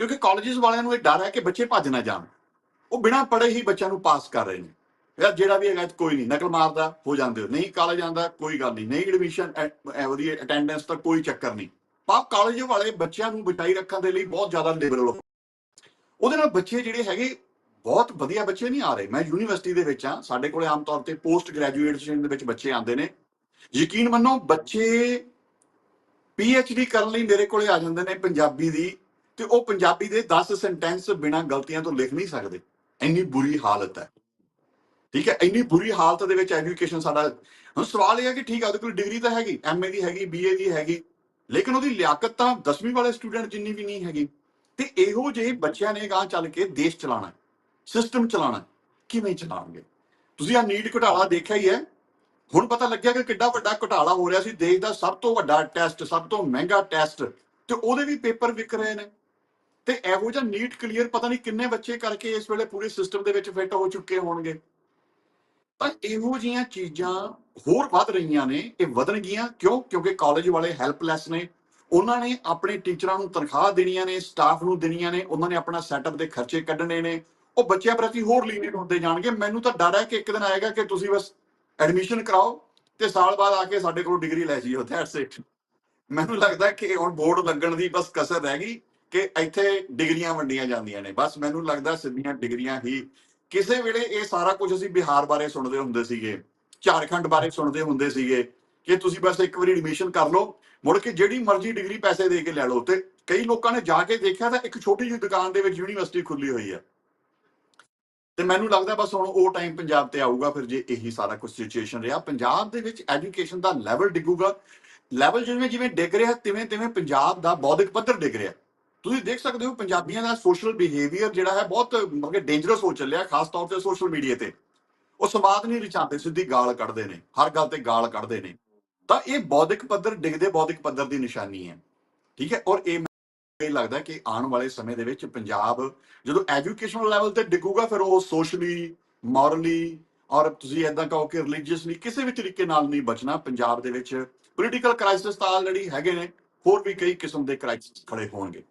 ਕਿਉਂਕਿ ਕਾਲਜਸ ਵਾਲਿਆਂ ਨੂੰ ਇਹ ਡਰ ਹੈ ਕਿ ਬੱਚੇ ਭੱਜ ਨਾ ਜਾਣ। ਉਹ ਬਿਨਾਂ ਪੜ੍ਹੇ ਹੀ ਬੱਚਿਆਂ ਨੂੰ ਪਾਸ ਕਰ ਰਹੇ ਨੇ। ਯਾਰ ਜਿਹੜਾ ਵੀ ਹੈਗਾ, ਕੋਈ ਨਹੀਂ, ਨਕਲ ਮਾਰਦਾ, ਹੋ ਜਾਂਦੇ ਨਹੀਂ ਕਾਲਜ ਜਾਂਦਾ ਕੋਈ ਗੱਲ ਨਹੀਂ। ਨਹੀਂ ਐਡਮਿਸ਼ਨ ਉਹਦੀ ਅਟੈਂਡੈਂਸ ਤਾਂ ਕੋਈ ਚੱਕਰ ਨਹੀਂ। ਪਾਪ ਕਾਲਜ ਵਾਲੇ ਬੱਚਿਆਂ ਨੂੰ ਬਿਠਾਈ ਰੱਖਣ ਦੇ ਲਈ ਬਹੁਤ ਜ਼ਿਆਦਾ ਲਿਬਰਲ ਉਹਦੇ ਨਾਲ ਬੱਚੇ ਜਿਹੜੇ ਹੈਗੇ, ਬਹੁਤ ਵਧੀਆ ਬੱਚੇ ਨਹੀਂ ਆ ਰਹੇ। ਮੈਂ ਯੂਨੀਵਰਸਿਟੀ ਦੇ ਵਿੱਚ ਆ ਸਾਡੇ ਕੋਲੇ ਆਮ ਤੌਰ ਤੇ ਪੋਸਟ ਗ੍ਰੈਜੂਏਸ਼ਨ ਦੇ ਵਿੱਚ ਬੱਚੇ ਆਉਂਦੇ ਨੇ। ਯਕੀਨ ਮੰਨੋ, ਬੱਚੇ ਡੀ ਕਰਨ ਲਈ ਮੇਰੇ ਕੋਲੇ ਆ ਜਾਂਦੇ ਨੇ ਪੰਜਾਬੀ ਦੀ ਤੇ ਉਹ ਪੰਜਾਬੀ ਦੇ 10 ਸੈਂਟੈਂਸ ਬਿਨਾਂ ਗਲਤੀਆਂ ਤੋਂ ਲਿਖ ਨਹੀਂ ਸਕਦੇ। ਇੰਨੀ ਬੁਰੀ ਹਾਲਤ ਹੈ। ਠੀਕ ਹੈ, ਇੰਨੀ ਬੁਰੀ ਹਾਲਤ ਦੇ ਵਿੱਚ ਐਜੂਕੇਸ਼ਨ ਸਾਡਾ, ਹੁਣ ਸਵਾਲ ਇਹ ਹੈ ਕਿ ਠੀਕ ਹੈ, ਉਹਦੇ ਕੋਲ ਡਿਗਰੀ ਤਾਂ ਹੈਗੀ ਐਮਏ ਦੀ ਹੈਗੀ ਬੀਏ ਦੀ ਹੈਗੀ, ਲੇਕਿਨ ਉਹਦੀ ਲਿਆਕਤ ਤਾਂ 10ਵੀਂ ਵਾਲੇ ਸਟੂਡੈਂਟ ਜਿੰਨੀ ਵੀ ਨਹੀਂ ਹੈਗੀ, ਤੇ ਇਹੋ ਜਿਹੇ ਬੱਚਿਆਂ ਨੇ ਗਾਂ ਚੱਲ ਕੇ ਦੇਸ਼ ਚਲਾਣਾ ਸਿਸਟਮ ਚਲਾਣਾ ਕਿਵੇਂ ਚਲਾਉਣਗੇ? ਤੁਸੀਂ ਆ ਨੀਟ ਘੁਟਾਲਾ ਦੇਖਿਆ ਹੀ ਹੈ, ਹੁਣ ਪਤਾ ਲੱਗਿਆ ਕਿ ਕਿੱਡਾ ਵੱਡਾ ਘੁਟਾਲਾ ਹੋ ਰਿਹਾ ਸੀ, ਦੇਸ਼ ਦਾ ਸਭ ਤੋਂ ਵੱਡਾ ਟੈਸਟ ਸਭ ਤੋਂ ਮਹਿੰਗਾ ਟੈਸਟ ਤੇ ਉਹਦੇ ਵੀ ਪੇਪਰ ਵਿਕ ਰਹੇ ਨੇ, ਤੇ ਇਹੋ ਜਿਹਾ ਨੀਟ ਕਲੀਅਰ ਪਤਾ ਨਹੀਂ ਕਿੰਨੇ ਬੱਚੇ ਕਰਕੇ ਇਸ ਵੇਲੇ ਪੂਰੇ ਸਿਸਟਮ ਦੇ ਵਿੱਚ ਫਿੱਟ ਹੋ ਚੁੱਕੇ ਹੋਣਗੇ। ਤਾਂ ਇਹੋ ਜੀਆਂ ਚੀਜ਼ਾਂ ਹੋਰ ਵੱਧ ਰਹੀਆਂ ਨੇ ਇਹ ਵਧਣਗੀਆਂ। ਕਿਉਂ? ਕਿਉਂਕਿ ਕਾਲਜ ਵਾਲੇ ਹੈਲਪਲੈਸ ਨੇ। ਉਹਨਾਂ ਨੇ ਆਪਣੇ ਟੀਚਰਾਂ ਨੂੰ ਤਨਖਾਹ ਦੇਣੀਆਂ ਨੇ ਸਟਾਫ ਨੂੰ ਦੇਣੀਆਂ ਨੇ। ਉਹਨਾਂ ਨੇ ਆਪਣਾ ਸੈਟਅਪ ਦੇ ਖਰਚੇ ਕੱਢਣੇ ਨੇ। ਉਹ ਬੱਚਿਆਂ ਪ੍ਰਤੀ ਹੋਰ ਲੀਨੀਅਰ ਹੁੰਦੇ ਜਾਣਗੇ। ਮੈਨੂੰ ਤਾਂ ਡਰ ਹੈ ਕਿ ਇੱਕ ਦਿਨ ਆਏਗਾ ਕਿ ਤੁਸੀਂ ਬਸ ਐਡਮਿਸ਼ਨ ਕਰਾਓ ਤੇ ਸਾਲ ਬਾਅਦ ਆ ਕੇ ਸਾਡੇ ਕੋਲ ਡਿਗਰੀ ਲੈ ਜਿਓ ਦੈਟਸ ਇਟ ਮੈਨੂੰ ਲੱਗਦਾ ਕਿ ਹੁਣ ਬੋਰਡ ਲੱਗਣ ਦੀ ਬਸ ਕਸਰ ਰਹਿ ਗਈ ਕਿ ਇੱਥੇ ਡਿਗਰੀਆਂ ਵੰਡੀਆਂ ਜਾਂਦੀਆਂ ਨੇ। ਬਸ ਮੈਨੂੰ ਲੱਗਦਾ ਸਿੱਧੀਆਂ ਡਿਗਰੀਆਂ ਹੀ ਕਿਸੇ ਵੇਲੇ ਇਹ ਸਾਰਾ ਕੁਝ ਅਸੀਂ ਬਿਹਾਰ ਬਾਰੇ ਸੁਣਦੇ ਹੁੰਦੇ ਸੀਗੇ, ਝਾਰਖੰਡ ਬਾਰੇ ਸੁਣਦੇ ਹੁੰਦੇ ਸੀਗੇ ਕਿ ਤੁਸੀਂ ਬਸ ਇੱਕ ਵਾਰੀ ਐਡਮਿਸ਼ਨ ਕਰ ਲਓ, ਮੁੜ ਕੇ ਜਿਹੜੀ ਮਰਜ਼ੀ ਡਿਗਰੀ ਪੈਸੇ ਦੇ ਕੇ ਲੈ ਲਓ, ਤੇ ਕਈ ਲੋਕਾਂ ਨੇ ਜਾ ਕੇ ਦੇਖਿਆ ਤਾਂ ਇੱਕ ਛੋਟੀ ਜਿਹੀ ਦੁਕਾਨ ਦੇ ਵਿੱਚ ਯੂਨੀਵਰਸਿਟੀ ਖੁੱਲੀ ਹੋਈ ਹੈ ਤੇ ਮੈਨੂੰ ਲੱਗਦਾ ਬਸ ਹੁਣ ਉਹ ਟਾਈਮ ਪੰਜਾਬ ਤੇ ਆਊਗਾ, ਫਿਰ ਜੇ ਇਹੀ ਸਾਰਾ ਕੁਝ ਸਿਚੁਏਸ਼ਨ ਰਿਹਾ। ਪੰਜਾਬ ਦੇ ਵਿੱਚ ਐਜੂਕੇਸ਼ਨ ਦਾ ਲੈਵਲ ਡਿੱਗੂਗਾ। ਲੈਵਲ ਜਿਵੇਂ ਜਿਵੇਂ ਡਿੱਗ ਰਿਹਾ ਤਿਵੇਂ ਤਿਵੇਂ ਪੰਜਾਬ ਦਾ ਬੌਧਿਕ ਪੱਧਰ ਡਿੱਗ ਰਿਹਾ। ਤੁਸੀਂ ਦੇਖ ਸਕਦੇ ਹੋ ਪੰਜਾਬੀਆਂ ਦਾ ਸੋਸ਼ਲ ਬਿਹੇਵੀਅਰ ਜਿਹੜਾ ਹੈ ਬਹੁਤ, ਮਤਲਬ ਕਿ ਡੇਂਜਰਸ ਹੋ ਚੱਲਿਆ ਖਾਸ ਤੌਰ ਤੇ ਸੋਸ਼ਲ ਮੀਡੀਆ ਤੇ। ਉਹ ਸੰਵਾਦ ਨਹੀਂ ਰਚਾਉਂਦੇ, ਸਿੱਧੀ ਗਾਲ ਕੱਢਦੇ ਨੇ, ਹਰ ਗੱਲ ਤੇ ਗਾਲ ਕੱਢਦੇ ਨੇ। ਤਾਂ ਇਹ ਬੌਧਿਕ ਪੱਧਰ ਡਿੱਗਦੇ ਬੌਧਿਕ ਪੱਧਰ ਦੀ ਨਿਸ਼ਾਨੀ ਹੈ। ਠੀਕ ਹੈ? ਔਰ ਇਹ ਮੈਨੂੰ ਇਹ ਲੱਗਦਾ ਕਿ ਆਉਣ ਵਾਲੇ ਸਮੇਂ ਦੇ ਵਿੱਚ ਪੰਜਾਬ ਜਦੋਂ ਐਜੂਕੇਸ਼ਨਲ ਲੈਵਲ ਤੇ ਡਿੱਗੂਗਾ, ਫਿਰ ਉਹ ਸੋਸ਼ਲੀ ਮੋਰਲੀ ਔਰ ਤੁਸੀਂ ਇਦਾਂ ਕਹੋ ਕਿ ਰਿਲੀਜੀਅਸਲੀ ਕਿਸੇ ਵੀ ਤਰੀਕੇ ਨਾਲ ਨਹੀਂ ਬਚਣਾ। ਪੰਜਾਬ ਦੇ ਵਿੱਚ ਪੋਲੀਟੀਕਲ ਕ੍ਰਾਈਸਿਸ ਤਾਂ ਆਲਰੇਡੀ ਹੈਗੇ ਨੇ, ਹੋਰ ਵੀ ਕਈ ਕਿਸਮ ਦੇ ਕ੍ਰਾਈਸਿਸ ਖੜੇ ਹੋਣਗੇ।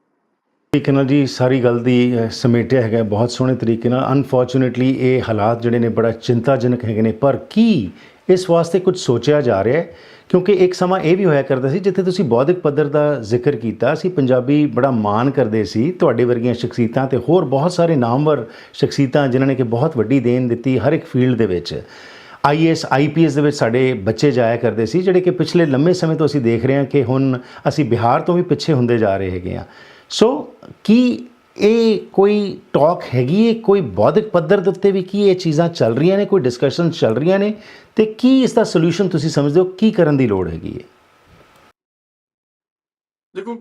ਤਰੀਕੇ ਨਾਲ ਜੀ ਸਾਰੀ ਗੱਲ ਦੀ ਸਮੇਟਿਆ ਹੈਗਾ, ਬਹੁਤ ਸੋਹਣੇ ਤਰੀਕੇ ਨਾਲ। ਅਨਫੋਰਚੂਨੇਟਲੀ ਇਹ ਹਾਲਾਤ ਜਿਹੜੇ ਨੇ ਬੜਾ ਚਿੰਤਾਜਨਕ ਹੈਗੇ ਨੇ। ਪਰ ਕੀ ਇਸ ਵਾਸਤੇ ਕੁਝ ਸੋਚਿਆ ਜਾ ਰਿਹਾ ਹੈ? ਕਿਉਂਕਿ ਇੱਕ ਸਮਾਂ ਇਹ ਵੀ ਹੋਇਆ ਕਰਦਾ ਸੀ, ਜਿੱਥੇ ਤੁਸੀਂ ਬੌਧਿਕ ਪੱਧਰ ਦਾ ਜ਼ਿਕਰ ਕੀਤਾ ਸੀ ਪੰਜਾਬੀ ਬੜਾ ਮਾਣ ਕਰਦੇ ਸੀ ਤੁਹਾਡੇ ਵਰਗੀਆਂ ਸ਼ਖਸੀਅਤਾਂ ਤੇ। ਹੋਰ ਬਹੁਤ ਸਾਰੇ ਨਾਮਵਰ ਸ਼ਖਸੀਅਤਾਂ ਜਿਨ੍ਹਾਂ ਨੇ ਕਿ ਬਹੁਤ ਵੱਡੀ ਦੇਣ ਦਿੱਤੀ ਹਰ ਇੱਕ ਫੀਲਡ ਦੇ ਵਿੱਚ। ਆਈਐਸ ਆਈਪੀਐਸ ਦੇ ਵਿੱਚ ਸਾਡੇ ਬੱਚੇ ਜਾਇਆ ਕਰਦੇ ਸੀ, ਜਿਹੜੇ ਕਿ ਪਿਛਲੇ ਲੰਮੇ ਸਮੇਂ ਤੋਂ ਅਸੀਂ ਦੇਖ ਰਹੇ ਹਾਂ ਕਿ ਹੁਣ ਅਸੀਂ ਬਿਹਾਰ ਤੋਂ ਵੀ ਪਿੱਛੇ ਹੁੰਦੇ ਜਾ ਰਹੇ ਹੈਗੇ ਹਾਂ। ਸੋ ਕੀ ਇਹ ਕੋਈ ਟਾਕ ਹੈਗੀ ਹੈ? ਕੋਈ ਬੌਧਿਕ ਪੱਧਰ ਦੇ ਉੱਤੇ ਵੀ ਕੀ ਇਹ ਚੀਜ਼ਾਂ ਚੱਲ ਰਹੀਆਂ ਨੇ? ਕੋਈ ਡਿਸਕਸ਼ਨ ਚੱਲ ਰਹੀਆਂ ਨੇ? ਤੇ ਕੀ ਇਸ ਦਾ ਸੋਲੂਸ਼ਨ ਤੁਸੀਂ ਸਮਝਦੇ ਹੋ? ਕੀ ਕਰਨ ਦੀ ਲੋੜ ਹੈਗੀ ਹੈ? ਦੇਖੋ,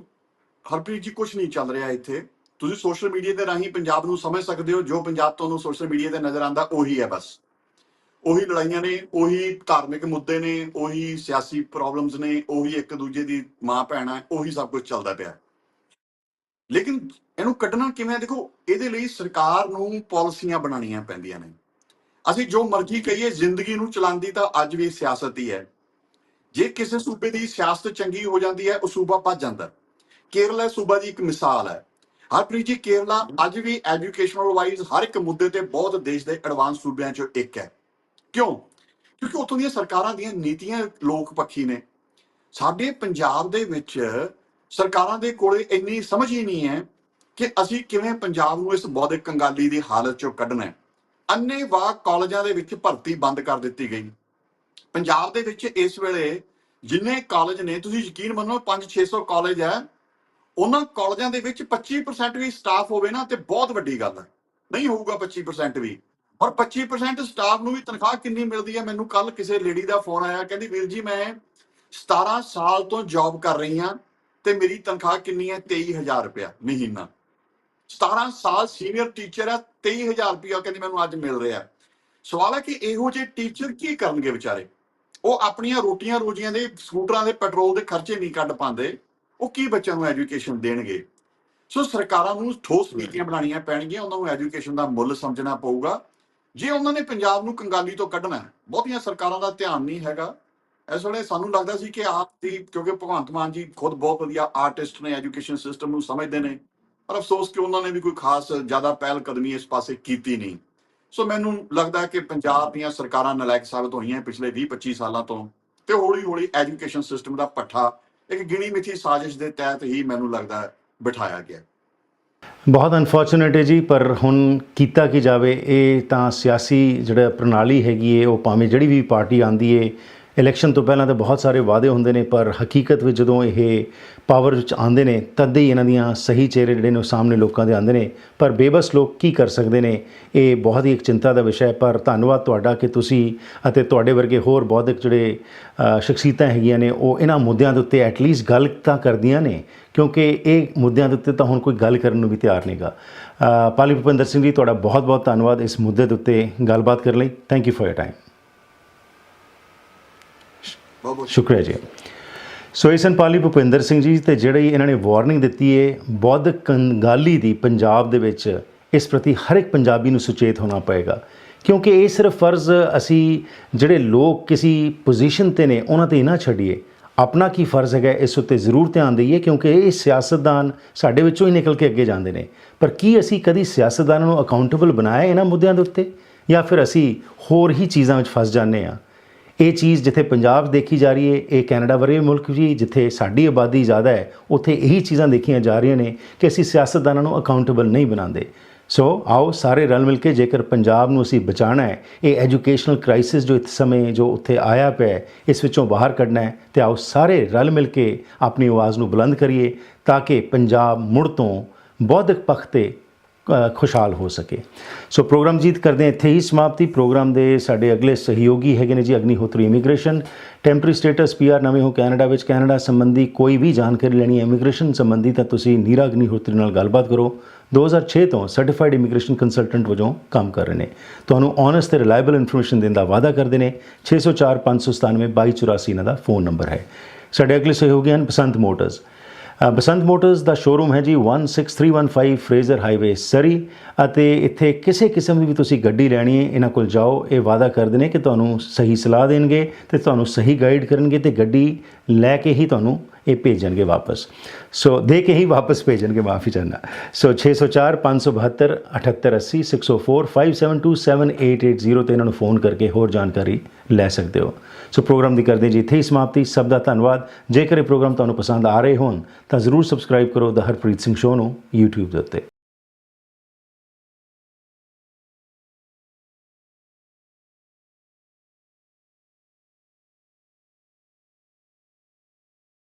ਹਰਪ੍ਰੀਤ ਜੀ ਕੁਝ ਨਹੀਂ ਚੱਲ ਰਿਹਾ ਇੱਥੇ। ਤੁਸੀਂ ਸੋਸ਼ਲ ਮੀਡੀਆ ਦੇ ਰਾਹੀਂ ਪੰਜਾਬ ਨੂੰ ਸਮਝ ਸਕਦੇ ਹੋ। ਜੋ ਪੰਜਾਬ ਤੁਹਾਨੂੰ ਸੋਸ਼ਲ ਮੀਡੀਆ ਤੇ ਨਜ਼ਰ ਆਂਦਾ ਉਹੀ ਹੈ ਬਸ। ਉਹੀ ਲੜਾਈਆਂ ਨੇ, ਉਹੀ ਧਾਰਮਿਕ ਮੁੱਦੇ ਨੇ, ਉਹੀ ਸਿਆਸੀ ਪ੍ਰੋਬਲਮਸ ਨੇ, ਉਹੀ ਇੱਕ ਦੂਜੇ ਦੀ ਮਾਂ ਭੈਣ ਹੈ, ਉਹੀ ਸਭ ਕੁਝ ਚੱਲਦਾ ਪਿਆ। ਲੇਕਿਨ ਇਹਨੂੰ ਕੱਢਣਾ ਕਿਵੇਂ ਦੇਖੋ, ਇਹਦੇ ਲਈ ਸਰਕਾਰ ਨੂੰ ਪਾਲਿਸੀਆਂ ਬਣਾਉਣੀਆਂ ਪੈਂਦੀਆਂ ਨੇ। ਅਸੀਂ ਜੋ ਮਰਜ਼ੀ ਕਹੀਏ, ਜ਼ਿੰਦਗੀ ਨੂੰ ਚਲਾਉਂਦੀ ਤਾਂ ਅੱਜ ਵੀ ਸਿਆਸਤ ਹੀ ਹੈ। ਜੇ ਕਿਸੇ ਸੂਬੇ ਦੀ ਸਿਆਸਤ ਚੰਗੀ ਹੋ ਜਾਂਦੀ ਹੈ, ਉਹ ਸੂਬਾ ਭੱਜ ਜਾਂਦਾ ਕੇਰਲਾ ਸੂਬਾ ਦੀ ਇੱਕ ਮਿਸਾਲ ਹੈ। ਹਰਪ੍ਰੀਤ ਜੀ, ਕੇਰਲਾ ਅੱਜ ਵੀ ਐਜੂਕੇਸ਼ਨਲ ਵਾਈਜ਼ ਹਰ ਇੱਕ ਮੁੱਦੇ ਤੇ ਬਹੁਤ ਦੇਸ਼ ਦੇ ਐਡਵਾਂਸ ਸੂਬਿਆਂ ਚੋਂ ਇੱਕ ਹੈ। ਕਿਉਂ? ਕਿਉਂਕਿ ਉੱਥੋਂ ਦੀਆਂ ਸਰਕਾਰਾਂ ਦੀਆਂ ਨੀਤੀਆਂ ਲੋਕ ਪੱਖੀ ਨੇ। ਸਾਡੇ ਪੰਜਾਬ ਦੇ ਵਿੱਚ ਸਰਕਾਰਾਂ ਦੇ ਕੋਲੇ ਇੰਨੀ ਸਮਝ ਹੀ ਨਹੀਂ ਹੈ ਕਿ ਅਸੀਂ ਕਿਵੇਂ ਪੰਜਾਬ ਨੂੰ ਇਸ ਬੌਧਿਕ ਕੰਗਾਲੀ ਦੀ ਹਾਲਤ ਚੋਂ ਕੱਢਣਾ ਹੈ। ਅੰਨੇਵਾਹ ਕਾਲਜਾਂ ਦੇ ਵਿੱਚ ਭਰਤੀ ਬੰਦ ਕਰ ਦਿੱਤੀ ਗਈ। ਪੰਜਾਬ ਦੇ ਵਿੱਚ ਇਸ ਵੇਲੇ ਜਿੰਨੇ ਕਾਲਜ ਨੇ, ਤੁਸੀਂ ਯਕੀਨ ਮੰਨੋ 5-600 ਕਾਲਜ ਹੈ, ਉਹਨਾਂ ਕਾਲਜਾਂ ਦੇ ਵਿੱਚ 25% ਵੀ ਸਟਾਫ ਹੋਵੇ ਨਾ, ਤੇ ਬਹੁਤ ਵੱਡੀ ਗੱਲ ਹੈ। ਨਹੀਂ ਹੋਊਗਾ 25% ਵੀ। ਔਰ 25% ਸਟਾਫ ਨੂੰ ਵੀ ਤਨਖਾਹ ਕਿੰਨੀ ਮਿਲਦੀ ਹੈ? ਮੈਨੂੰ ਕੱਲ ਕਿਸੇ ਲੇਡੀ ਦਾ ਫੋਨ ਆਇਆ, ਕਹਿੰਦੀ ਵੀਰ ਜੀ, ਮੈਂ 17 ਸਾਲ ਤੋਂ ਜੌਬ ਕਰ ਰਹੀ ਹਾਂ। ਤੇ ਮੇਰੀ ਤਨਖਾਹ ਕਿੰਨੀ ਹੈ? 23000 ਰੁਪਇਆ ਮਹੀਨਾ। 17 ਸਾਲ ਸੀਨੀਅਰ ਟੀਚਰ ਹੈ 23000 ਰੁਪਇਆ ਕਹਿੰਦੀ ਮੈਨੂੰ ਅੱਜ ਮਿਲ ਰਿਹਾ। ਸਵਾਲ ਹੈ ਕਿ ਇਹੋ ਜਿਹੇ ਟੀਚਰ ਕੀ ਕਰਨਗੇ ਵਿਚਾਰੇ? ਉਹ ਆਪਣੀਆਂ ਰੋਟੀਆਂ ਰੋਜੀਆਂ ਦੇ, ਸਕੂਟਰਾਂ ਦੇ, ਪੈਟਰੋਲ ਦੇ ਖਰਚੇ ਨਹੀਂ ਕੱਢ ਪਾਉਂਦੇ। ਉਹ ਕੀ ਬੱਚਿਆਂ ਨੂੰ ਐਜੂਕੇਸ਼ਨ ਦੇਣਗੇ? ਸੋ ਸਰਕਾਰਾਂ ਨੂੰ ਠੋਸ ਨੀਤੀਆਂ ਬਣਾਉਣੀਆਂ ਪੈਣਗੀਆਂ, ਉਹਨਾਂ ਨੂੰ ਐਜੂਕੇਸ਼ਨ ਦਾ ਮੁੱਲ ਸਮਝਣਾ ਪਊਗਾ। ਜੇ ਉਹਨਾਂ ਨੇ ਪੰਜਾਬ ਨੂੰ ਕੰਗਾਲੀ ਤੋਂ ਕੱਢਣਾ ਬਹੁਤੀਆਂ ਸਰਕਾਰਾਂ ਦਾ ਧਿਆਨ ਨਹੀਂ ਹੈਗਾ। ਇਸ ਵੇਲੇ ਸਾਨੂੰ ਲੱਗਦਾ ਸੀ ਕਿ ਆਪ ਦੀ, ਕਿਉਂਕਿ ਭਗਵੰਤ ਮਾਨ ਜੀ ਖੁਦ ਬਹੁਤ ਵਧੀਆ ਆਰਟਿਸਟ ਨੇ ਐਜੂਕੇਸ਼ਨ ਸਿਸਟਮ ਨੂੰ ਸਮਝਦੇ ਨੇ, ਪਰ ਅਫਸੋਸ ਕਿ ਉਹਨਾਂ ਨੇ ਵੀ ਕੋਈ ਖਾਸ ਜ਼ਿਆਦਾ ਪਹਿਲ ਕਦਮੀ ਇਸ ਪਾਸੇ ਕੀਤੀ ਨਹੀਂ। ਸੋ ਮੈਨੂੰ ਲੱਗਦਾ ਕਿ ਪੰਜਾਬ ਦੀਆਂ ਸਰਕਾਰਾਂ ਨਲਾਇਕ ਸਾਬਤ ਹੋਈਆਂ ਪਿਛਲੇ 20-25 ਸਾਲਾਂ ਤੋਂ, ਤੇ ਹੌਲੀ-ਹੌਲੀ ਐਜੂਕੇਸ਼ਨ ਸਿਸਟਮ ਦਾ ਪੱਠਾ ਇੱਕ ਗਿਣੀ ਮਿਥੀ ਸਾਜ਼ਿਸ਼ ਦੇ ਤਹਿਤ ਹੀ ਮੈਨੂੰ ਲੱਗਦਾ ਬਿਠਾਇਆ ਗਿਆ। ਬਹੁਤ ਅਨਫੋਰਚੂਨੇਟ ਹੈ ਜੀ, ਪਰ ਹੁਣ ਕੀਤਾ ਕੀ ਜਾਵੇ, ਇਹ ਤਾਂ ਸਿਆਸੀ ਜਿਹੜਾ ਪ੍ਰਣਾਲੀ ਹੈਗੀ ਹੈ ਉਹ ਭਾਵੇਂ ਜਿਹੜੀ ਵੀ ਪਾਰਟੀ ਆਂਦੀ ਹੈ ਇਲੈਕਸ਼ਨ ਤੋਂ ਪਹਿਲਾਂ ਤਾਂ ਬਹੁਤ ਸਾਰੇ ਵਾਅਦੇ ਹੁੰਦੇ ਨੇ, ਪਰ ਹਕੀਕਤ ਵਿੱਚ ਜਦੋਂ ਇਹ ਪਾਵਰ ਵਿੱਚ ਆਉਂਦੇ ਨੇ, ਤਦ ਹੀ ਇਹਨਾਂ ਦੀਆਂ ਸਹੀ ਚਿਹਰੇ ਜਿਹੜੇ ਨੇ ਉਹ ਸਾਹਮਣੇ ਲੋਕਾਂ ਦੇ ਆਉਂਦੇ ਨੇ। ਪਰ ਬੇਬਸ ਲੋਕ ਕੀ ਕਰ ਸਕਦੇ ਨੇ? ਇਹ ਬਹੁਤ ਹੀ ਇੱਕ ਚਿੰਤਾ ਦਾ ਵਿਸ਼ਾ ਹੈ। ਪਰ ਧੰਨਵਾਦ ਤੁਹਾਡਾ ਕਿ ਤੁਸੀਂ ਅਤੇ ਤੁਹਾਡੇ ਵਰਗੇ ਹੋਰ ਬੌਧਿਕ ਜਿਹੜੇ ਸ਼ਖਸੀਅਤਾਂ ਹੈਗੀਆਂ ਨੇ, ਉਹ ਇਹਨਾਂ ਮੁੱਦਿਆਂ ਦੇ ਉੱਤੇ ਐਟਲੀਸਟ ਗੱਲ ਤਾਂ ਕਰਦੀਆਂ ਨੇ, ਕਿਉਂਕਿ ਇਹ ਮੁੱਦਿਆਂ ਦੇ ਉੱਤੇ ਤਾਂ ਹੁਣ ਕੋਈ ਗੱਲ ਕਰਨ ਨੂੰ ਵੀ ਤਿਆਰ ਨਹੀਂਗਾ ਪਾਲੀ ਭੁਪਿੰਦਰ ਸਿੰਘ ਜੀ, ਤੁਹਾਡਾ ਬਹੁਤ ਬਹੁਤ ਧੰਨਵਾਦ ਇਸ ਮੁੱਦੇ ਦੇ ਉੱਤੇ ਗੱਲਬਾਤ ਕਰਨ ਲਈ। Thank you for your time ਬਹੁਤ ਬਹੁਤ ਸ਼ੁਕਰੀਆ ਜੀ। ਸੋ ਇਹ ਸਨ ਪਾਲੀ ਭੁਪਿੰਦਰ ਸਿੰਘ ਜੀ ਤੇ ਜਿਹੜੀ ਇਹਨਾਂ ਨੇ ਵਾਰਨਿੰਗ ਦਿੱਤੀ ਹੈ ਬੌਧ ਕੰਗਾਲੀ ਦੀ ਪੰਜਾਬ ਦੇ ਵਿੱਚ ਇਸ ਪ੍ਰਤੀ ਹਰ ਇੱਕ ਪੰਜਾਬੀ ਨੂੰ ਸੁਚੇਤ ਹੋਣਾ ਪਏਗਾ। ਕਿਉਂਕਿ ਇਹ ਸਿਰਫ ਫਰਜ਼ ਅਸੀਂ ਜਿਹੜੇ ਲੋਕ ਕਿਸੇ ਪੋਜੀਸ਼ਨ ਤੇ ਨੇ, ਉਹਨਾਂ ਤੇ ਹੀ ਨਾ ਛੱਡੀਏ। ਆਪਣਾ ਕੀ ਫਰਜ਼ ਹੈਗਾ, ਇਸ ਉੱਤੇ ਜ਼ਰੂਰ ਧਿਆਨ ਦਈਏ ਕਿਉਂਕਿ ਇਹ ਸਿਆਸਤਦਾਨ ਸਾਡੇ ਵਿੱਚੋਂ ਹੀ ਨਿਕਲ ਕੇ ਅੱਗੇ ਜਾਂਦੇ ਨੇ। ਪਰ ਕੀ ਅਸੀਂ ਕਦੀ ਸਿਆਸਤਦਾਨਾਂ ਨੂੰ ਅਕਾਊਂਟੇਬਲ ਬਣਾਇਆ ਇਹਨਾਂ ਮੁੱਦਿਆਂ ਦੇ ਉੱਤੇ? ਜਾਂ ਫਿਰ ਅਸੀਂ ਹੋਰ ਹੀ ਚੀਜ਼ਾਂ ਵਿੱਚ ਫਸ ਜਾਂਦੇ ਆ ਇਹ ਚੀਜ਼ ਜਿੱਥੇ ਪੰਜਾਬ ਦੇਖੀ ਜਾ ਰਹੀ ਹੈ, ਇਹ ਕੈਨੇਡਾ ਵਰਗੇ ਮੁਲਕ ਵੀ, ਜਿੱਥੇ ਸਾਡੀ ਆਬਾਦੀ ਜ਼ਿਆਦਾ ਹੈ, ਉੱਥੇ ਇਹੀ ਚੀਜ਼ਾਂ ਦੇਖੀਆਂ ਜਾ ਰਹੀਆਂ ਨੇ ਕਿ ਅਸੀਂ ਸਿਆਸਤਦਾਨਾਂ ਨੂੰ ਅਕਾਊਂਟੇਬਲ ਨਹੀਂ ਬਣਾਉਂਦੇ। ਸੋ ਆਓ ਸਾਰੇ ਰਲ ਮਿਲ ਕੇ ਜੇਕਰ ਪੰਜਾਬ ਨੂੰ ਅਸੀਂ ਬਚਾਉਣਾ ਹੈ, ਇਹ ਐਜੂਕੇਸ਼ਨਲ ਕ੍ਰਾਈਸਿਸ ਜੋ ਇਸ ਸਮੇਂ ਜੋ ਉੱਥੇ ਆਇਆ ਪਿਆ ਹੈ, ਇਸ ਵਿੱਚੋਂ ਬਾਹਰ ਕੱਢਣਾ ਹੈ, ਤੇ ਆਓ ਸਾਰੇ ਰਲ ਮਿਲ ਕੇ ਆਪਣੀ ਆਵਾਜ਼ ਨੂੰ ਬੁਲੰਦ ਕਰੀਏ, ਤਾਂ ਕਿ ਪੰਜਾਬ ਮੁੜ ਤੋਂ ਬੌਧਿਕ ਪੱਖ ਤੇ ਖੁਸ਼ਹਾਲ ਹੋ ਸਕੇ। ਸੋ ਪ੍ਰੋਗਰਾਮ ਜੀਤ ਕਰਦੇ ਹਾਂ, ਇੱਥੇ ਹੀ ਸਮਾਪਤੀ ਪ੍ਰੋਗਰਾਮ ਦੇ ਸਾਡੇ ਅਗਲੇ ਸਹਿਯੋਗੀ ਹੈਗੇ ਨੇ ਜੀ, Agnihotri immigration. Temporary status PR ਨਵੇਂ ਹੋ ਕੈਨੇਡਾ ਵਿੱਚ। ਕੈਨੇਡਾ ਸੰਬੰਧੀ ਕੋਈ ਵੀ ਜਾਣਕਾਰੀ ਲੈਣੀ ਹੈ ਇਮੀਗ੍ਰੇਸ਼ਨ ਸੰਬੰਧੀ ਤਾਂ ਤੁਸੀਂ ਨੀਰਾ ਅਗਨੀਹੋਤਰੀ ਨਾਲ ਗੱਲਬਾਤ ਕਰੋ। 2006 ਤੋਂ ਸਰਟੀਫਾਈਡ ਇਮੀਗ੍ਰੇਸ਼ਨ ਕੰਸਲਟੈਂਟ ਵਜੋਂ ਕੰਮ ਕਰ ਰਹੇ ਨੇ। ਤੁਹਾਨੂੰ ਓਨੈਸਟ ਤੇ ਰਿਲਾਇਬਲ ਇਨਫੋਰਮੇਸ਼ਨ ਦੇਣ ਦਾ ਵਾਅਦਾ ਕਰਦੇ ਨੇ। 604 597 2284 ਇਹਨਾਂ ਦਾ ਫੋਨ ਨੰਬਰ ਹੈ। ਸਾਡੇ ਅਗਲੇ ਸਹਿਯੋਗੀ ਹਨ ਬਸੰਤ ਮੋਟਰਸ ਬਸੰਤ ਮੋਟਰਸ ਦਾ ਸ਼ੋਰੂਮ ਹੈ ਜੀ 16315 ਫਰੇਜ਼ਰ ਹਾਈਵੇ ਸਰੀ ਅਤੇ ਇੱਥੇ ਕਿਸੇ ਕਿਸਮ ਦੀ ਵੀ ਤੁਸੀਂ ਗੱਡੀ ਲੈਣੀ ਹੈ ਇਹਨਾਂ ਕੋਲ ਜਾਓ ਇਹ ਵਾਅਦਾ ਕਰਦੇ ਨੇ ਕਿ ਤੁਹਾਨੂੰ ਸਹੀ ਸਲਾਹ ਦੇਣਗੇ ਤੇ ਤੁਹਾਨੂੰ ਸਹੀ ਗਾਈਡ ਕਰਨਗੇ ਤੇ ਗੱਡੀ ਲੈ ਕੇ ਹੀ ਤੁਹਾਨੂੰ ਇਹ ਭੇਜਣਗੇ ਵਾਪਸ ਸੋ ਦੇ ਕੇ ਹੀ ਵਾਪਸ ਭੇਜਣਗੇ ਮਾਫੀ ਚਾਹੁੰਦਾ ਸੋ 604 572 7880 604 572 7880 ਤੇ ਇਹਨਾਂ ਨੂੰ ਫੋਨ ਕਰਕੇ ਹੋਰ ਜਾਣਕਾਰੀ ਲੈ ਸਕਦੇ ਹੋ ਸੋ ਪ੍ਰੋਗਰਾਮ ਦੀ ਕਰਦੇ ਜੀ ਇੱਥੇ ਹੀ ਸਮਾਪਤੀ। ਸਭ ਦਾ ਧੰਨਵਾਦ। ਜੇਕਰ ਇਹ ਪ੍ਰੋਗਰਾਮ ਤੁਹਾਨੂੰ ਪਸੰਦ ਆ ਰਹੇ ਹੋਣ, ਤਾਂ ਜ਼ਰੂਰ ਸਬਸਕ੍ਰਾਈਬ ਕਰੋ ਦਾ ਹਰਪ੍ਰੀਤ ਸਿੰਘ ਸ਼ੋਅ ਨੂੰ YouTube ਦੇ ਉੱਤੇ।